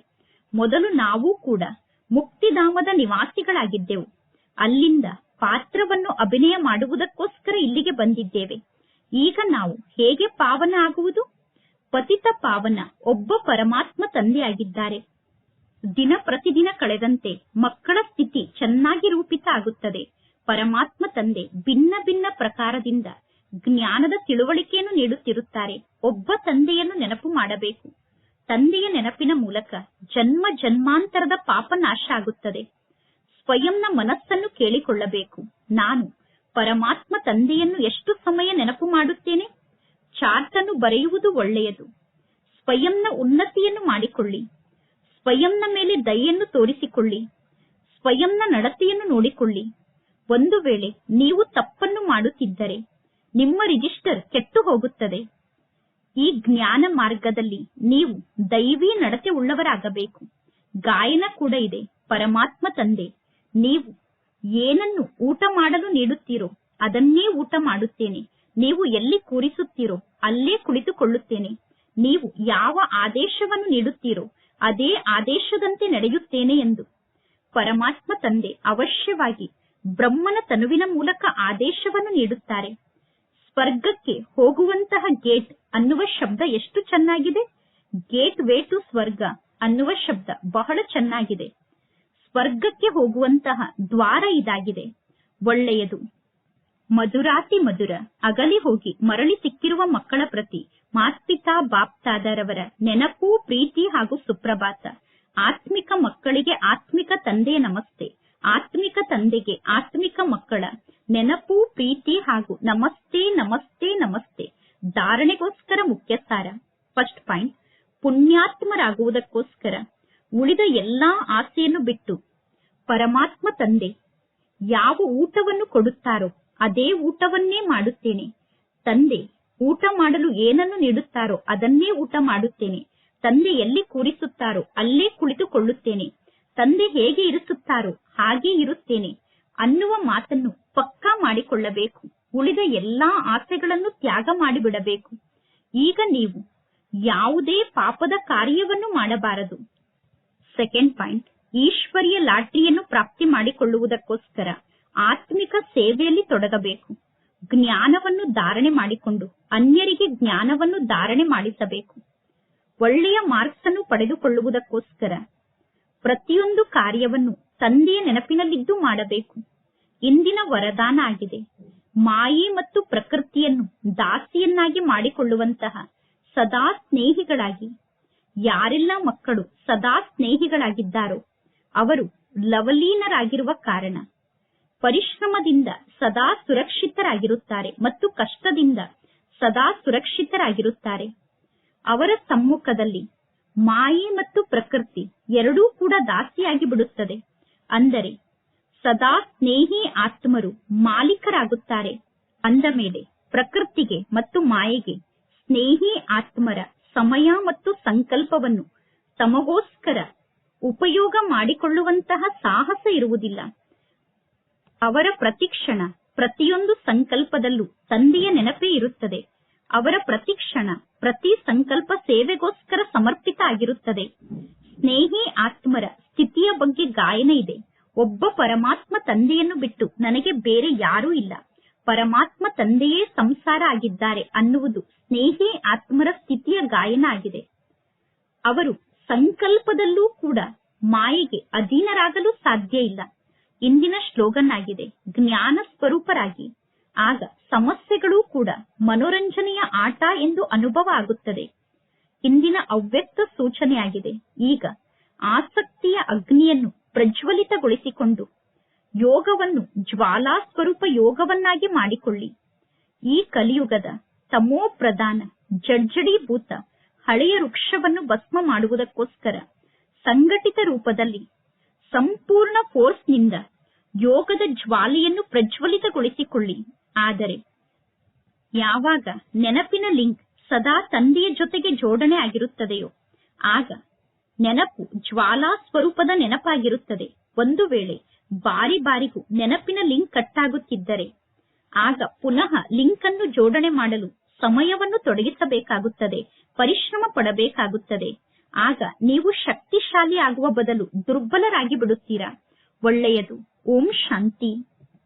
ಮೊದಲು ನಾವು ಕೂಡ ಮುಕ್ತಿಧಾಮದ ನಿವಾಸಿಗಳಾಗಿದ್ದೆವು. ಅಲ್ಲಿಂದ ಪಾತ್ರವನ್ನು ಅಭಿನಯ ಮಾಡುವುದಕ್ಕೋಸ್ಕರ ಇಲ್ಲಿಗೆ ಬಂದಿದ್ದೇವೆ. ಈಗ ನಾವು ಹೇಗೆ ಪಾವನ ಆಗುವುದು? ಪತಿತ ಪಾವನ ಒಬ್ಬ ಪರಮಾತ್ಮ ತಂದೆಯಾಗಿದ್ದಾರೆ. ದಿನ ಪ್ರತಿದಿನ ಕಳೆದಂತೆ ಮಕ್ಕಳ ಸ್ಥಿತಿ ಚೆನ್ನಾಗಿ ರೂಪಿತ ಆಗುತ್ತದೆ. ಪರಮಾತ್ಮ ತಂದೆ ಭಿನ್ನ ಭಿನ್ನ ಪ್ರಕಾರದಿಂದ ಜ್ಞಾನದ ತಿಳುವಳಿಕೆಯನ್ನು ನೀಡುತ್ತಿರುತ್ತಾರೆ. ಒಬ್ಬ ತಂದೆಯನ್ನು ನೆನಪು ಮಾಡಬೇಕು. ತಂದೆಯ ನೆನಪಿನ ಮೂಲಕ ಜನ್ಮ ಜನ್ಮಾಂತರದ ಪಾಪ ನಾಶ ಆಗುತ್ತದೆ. ಸ್ವಯಂನ ಮನಸ್ಸನ್ನು ಕೇಳಿಕೊಳ್ಳಬೇಕು. ನಾನು ಪರಮಾತ್ಮ ತಂದೆಯನ್ನು ಎಷ್ಟು ಸಮಯ ನೆನಪು ಮಾಡುತ್ತೇನೆ? ಚಾರ್ಟ್ ಅನ್ನು ಬರೆಯುವುದು ಒಳ್ಳೆಯದು. ಸ್ವಯಂನ ಉನ್ನತಿಯನ್ನು ಮಾಡಿಕೊಳ್ಳಿ. ಸ್ವಯಂನ ಮೇಲೆ ದಯೆಯನ್ನು ತೋರಿಸಿಕೊಳ್ಳಿ. ಸ್ವಯಂನ ನಡತೆಯನ್ನು ನೋಡಿಕೊಳ್ಳಿ. ಒಂದು ವೇಳೆ ನೀವು ತಪ್ಪನ್ನು ಮಾಡುತ್ತಿದ್ದರೆ ನಿಮ್ಮ ರಿಜಿಸ್ಟರ್ ಕೆಟ್ಟು ಹೋಗುತ್ತದೆ. ಈ ಜ್ಞಾನ ಮಾರ್ಗದಲ್ಲಿ ನೀವು ದೈವಿ ನಡತೆ ಉಳ್ಳವರಾಗಬೇಕು. ಗಾಯನ ಕೂಡ ಇದೆ. ಪರಮಾತ್ಮ ತಂದೆ, ನೀವು ಏನನ್ನು ಊಟ ಮಾಡಲು ನೀಡುತ್ತೀರೋ ಅದನ್ನೇ ಊಟ ಮಾಡುತ್ತೇನೆ. ನೀವು ಎಲ್ಲಿ ಕೂರಿಸುತ್ತೀರೋ ಅಲ್ಲೇ ಕುಳಿತುಕೊಳ್ಳುತ್ತೇನೆ. ನೀವು ಯಾವ ಆದೇಶವನ್ನು ನೀಡುತ್ತೀರೋ ಅದೇ ಆದೇಶದಂತೆ ನಡೆಯುತ್ತೇನೆ ಎಂದು. ಪರಮಾತ್ಮ ತಂದೆ ಅವಶ್ಯವಾಗಿ ಬ್ರಹ್ಮನ ತನುವಿನ ಮೂಲಕ ಆದೇಶವನ್ನು ನೀಡುತ್ತಾರೆ. ಸ್ವರ್ಗಕ್ಕೆ ಹೋಗುವಂತಹ ಗೇಟ್ ಅನ್ನುವ ಶಬ್ದ ಎಷ್ಟು ಚೆನ್ನಾಗಿದೆ. ಗೇಟ್ ವೇ ಟು ಸ್ವರ್ಗ ಅನ್ನುವ ಶಬ್ದ ಬಹಳ ಚೆನ್ನಾಗಿದೆ. ಸ್ವರ್ಗಕ್ಕೆ ಹೋಗುವಂತಹ ದ್ವಾರ ಇದಾಗಿದೆ. ಒಳ್ಳೆಯದು. ಮಧುರಾತಿ ಮಧುರ, ಅಗಲಿ ಹೋಗಿ ಮರಳಿ ಸಿಕ್ಕಿರುವ ಮಕ್ಕಳ ಪ್ರತಿ, ಮಾತ್ಪಿತಾ ಬಾಪ್ತಾದರವರ ನೆನಪು, ಪ್ರೀತಿ ಹಾಗೂ ಸುಪ್ರಭಾತ. ಆತ್ಮಿಕ ಮಕ್ಕಳಿಗೆ ಆತ್ಮಿಕ ತಂದೆಯ ನಮಸ್ತೆ. ಆತ್ಮಿಕ ತಂದೆಗೆ ಆತ್ಮಿಕ ಮಕ್ಕಳ ನೆನಪು, ಪ್ರೀತಿ ಹಾಗೂ ನಮಸ್ತೆ ನಮಸ್ತೆ ನಮಸ್ತೆ. ಧಾರಣೆಗೋಸ್ಕರ ಮುಖ್ಯ ಸಾರ ಫಸ್ಟ್ ಪಾಯಿಂಟ್, ಪುಣ್ಯಾತ್ಮರಾಗುವುದಕ್ಕೋಸ್ಕರ ಉಳಿದ ಎಲ್ಲಾ ಆಸೆಯನ್ನು ಬಿಟ್ಟು ಪರಮಾತ್ಮ ತಂದೆ, ಯಾವ ಊಟವನ್ನು ಕೊಡುತ್ತಾರೋ ಅದೇ ಊಟವನ್ನೇ ಮಾಡುತ್ತೇನೆ. ತಂದೆ, ಊಟ ಮಾಡಲು ಏನನ್ನು ನೀಡುತ್ತಾರೋ ಅದನ್ನೇ ಊಟ ಮಾಡುತ್ತೇನೆ. ತಂದೆ ಎಲ್ಲಿ ಕೂರಿಸುತ್ತಾರೋ ಅಲ್ಲೇ ಕುಳಿತುಕೊಳ್ಳುತ್ತೇನೆ. ತಂದೆ ಹೇಗೆ ಇರಿಸುತ್ತಾರೋ ಹಾಗೆ ಇರುತ್ತೇನೆ. ಅನ್ನುವ ಮಾತನ್ನು ಪಕ್ಕಾ ಮಾಡಿಕೊಳ್ಳಬೇಕು. ಉಳಿದ ಎಲ್ಲಾ ಆಸೆಗಳನ್ನು ತ್ಯಾಗ ಮಾಡಿಬಿಡಬೇಕು. ಈಗ ನೀವು ಯಾವುದೇ ಪಾಪದ ಕಾರ್ಯವನ್ನು ಮಾಡಬಾರದು. ಸೆಕೆಂಡ್ ಪಾಯಿಂಟ್ ಈಶ್ವರೀಯ ಲಾಟ್ರಿಯನ್ನು ಪ್ರಾಪ್ತಿ ಮಾಡಿಕೊಳ್ಳುವುದಕ್ಕೋಸ್ಕರ. ಆತ್ಮಿಕ ಸೇವೆಯಲ್ಲಿ ತೊಡಗಬೇಕು. ಜ್ಞಾನವನ್ನು ಧಾರಣೆ ಮಾಡಿಕೊಂಡು ಅನ್ಯರಿಗೆ ಜ್ಞಾನವನ್ನು ಧಾರಣೆ ಮಾಡಿಸಬೇಕು. ಒಳ್ಳೆಯ ಮಾರ್ಕ್ಸ್ ಅನ್ನು ಪಡೆದುಕೊಳ್ಳುವುದಕ್ಕೋಸ್ಕರ ಪ್ರತಿಯೊಂದು ಕಾರ್ಯವನ್ನು ತಂದೆಯ ನೆನಪಿನಲ್ಲಿದ್ದು ಮಾಡಬೇಕು. ಇಂದಿನ ವರದಾನ ಆಗಿದೆ. ಮಾಯಿ ಮತ್ತು ಪ್ರಕೃತಿಯನ್ನು ದಾಸಿಯನ್ನಾಗಿ ಮಾಡಿಕೊಳ್ಳುವಂತಹ ಸದಾ ಸ್ನೇಹಿಗಳಾಗಿ. ಯಾರೆಲ್ಲ ಮಕ್ಕಳು ಸದಾ ಸ್ನೇಹಿಗಳಾಗಿದ್ದಾರೋ ಅವರು ಲವಲೀನರಾಗಿರುವ ಕಾರಣ ಪರಿಶ್ರಮದಿಂದ ಸದಾ ಸುರಕ್ಷಿತರಾಗಿರುತ್ತಾರೆ ಮತ್ತು ಕಷ್ಟದಿಂದ ಸದಾ ಸುರಕ್ಷಿತರಾಗಿರುತ್ತಾರೆ. ಅವರ ಸಮ್ಮುಖದಲ್ಲಿ ಮಾಯೆ ಮತ್ತು ಪ್ರಕೃತಿ ಎರಡೂ ಕೂಡ ದಾಸಿಯಾಗಿ ಬಿಡುತ್ತದೆ. ಅಂದರೆ ಸದಾ ಸ್ನೇಹಿ ಆತ್ಮರು ಮಾಲೀಕರಾಗುತ್ತಾರೆ. ಅಂದ ಮೇಲೆ ಪ್ರಕೃತಿಗೆ ಮತ್ತು ಮಾಯೆಗೆ ಸ್ನೇಹಿ ಆತ್ಮರ ಸಮಯ ಮತ್ತು ಸಂಕಲ್ಪವನ್ನು ತಮಗೋಸ್ಕರ ಉಪಯೋಗ ಮಾಡಿಕೊಳ್ಳುವಂತಹ ಸಾಹಸ ಇರುವುದಿಲ್ಲ. ಅವರ ಪ್ರತಿಕ್ಷಣ ಪ್ರತಿಯೊಂದು ಸಂಕಲ್ಪದಲ್ಲೂ ತಂದೆಯ ನೆನಪೇ ಇರುತ್ತದೆ. ಅವರ ಪ್ರತಿಕ್ಷಣ ಪ್ರತಿ ಸಂಕಲ್ಪ ಸೇವೆಗೋಸ್ಕರ ಸಮರ್ಪಿತ ಆಗಿರುತ್ತದೆ. ಸ್ನೇಹಿ ಆತ್ಮರ ಸ್ಥಿತಿಯ ಬಗ್ಗೆ ಗಾಯನ ಇದೆ. ಒಬ್ಬ ಪರಮಾತ್ಮ ತಂದೆಯನ್ನು ಬಿಟ್ಟು ನನಗೆ ಬೇರೆ ಯಾರೂ ಇಲ್ಲ. ಪರಮಾತ್ಮ ತಂದೆಯೇ ಸಂಸಾರ ಆಗಿದ್ದಾರೆ ಅನ್ನುವುದು ಸ್ನೇಹಿ ಆತ್ಮರ ಸ್ಥಿತಿಯ ಗಾಯನ ಆಗಿದೆ. ಅವರು ಸಂಕಲ್ಪದಲ್ಲೂ ಕೂಡ ಮಾಯೆಗೆ ಅಧೀನರಾಗಲು ಸಾಧ್ಯ ಇಲ್ಲ. ಇಂದಿನ ಸ್ಲೋಗನ್ ಆಗಿದೆ. ಜ್ಞಾನ ಸ್ವರೂಪರಾಗಿ. ಆಗ ಸಮಸ್ಯೆಗಳೂ ಕೂಡ ಮನೋರಂಜನೆಯ ಆಟ ಎಂದು ಅನುಭವ ಆಗುತ್ತದೆ. ಇಂದಿನ ಅವ್ಯಕ್ತ ಸೂಚನೆಯಾಗಿದೆ. ಈಗ ಆಸಕ್ತಿಯ ಅಗ್ನಿಯನ್ನು ಪ್ರಜ್ವಲಿತಗೊಳಿಸಿಕೊಂಡು ಯೋಗವನ್ನು ಜ್ವಾಲಾ ಸ್ವರೂಪ ಯೋಗವನ್ನಾಗಿ ಮಾಡಿಕೊಳ್ಳಿ. ಈ ಕಲಿಯುಗದ ತಮೋ ಪ್ರಧಾನ ಜಡ್ಜಡೀಭೂತ ಹಳೆಯ ವೃಕ್ಷವನ್ನು ಭಸ್ಮ ಮಾಡುವುದಕ್ಕೋಸ್ಕರ ಸಂಘಟಿತ ರೂಪದಲ್ಲಿ ಸಂಪೂರ್ಣ ಫೋರ್ಸ್ನಿಂದ ಯೋಗದ ಜ್ವಾಲೆಯನ್ನು ಪ್ರಜ್ವಲಿತಗೊಳಿಸಿಕೊಳ್ಳಿ. ಆದರೆ ಯಾವಾಗ ನೆನಪಿನ ಲಿಂಕ್ ಸದಾ ತಂದೆಯ ಜೊತೆಗೆ ಜೋಡಣೆ ಆಗಿರುತ್ತದೆಯೋ, ಆಗ ನೆನಪು ಜ್ವಾಲಾ ಸ್ವರೂಪದ ನೆನಪಾಗಿರುತ್ತದೆ. ಒಂದು ವೇಳೆ ಬಾರಿ ಬಾರಿಗೂ ನೆನಪಿನ ಲಿಂಕ್ ಕಟ್ಟಾಗುತ್ತಿದ್ದರೆ, ಆಗ ಪುನಃ ಲಿಂಕ್ ಅನ್ನು ಜೋಡಣೆ ಮಾಡಲು ಸಮಯವನ್ನು ತೊಡಗಿಸಬೇಕಾಗುತ್ತದೆ, ಪರಿಶ್ರಮ ಪಡಬೇಕಾಗುತ್ತದೆ. ಆಗ ನೀವು ಶಕ್ತಿಶಾಲಿ ಆಗುವ ಬದಲು ದುರ್ಬಲರಾಗಿ ಬಿಡುತ್ತೀರಾ? ಒಳ್ಳೆಯದು. ಓಂ ಶಾಂತಿ.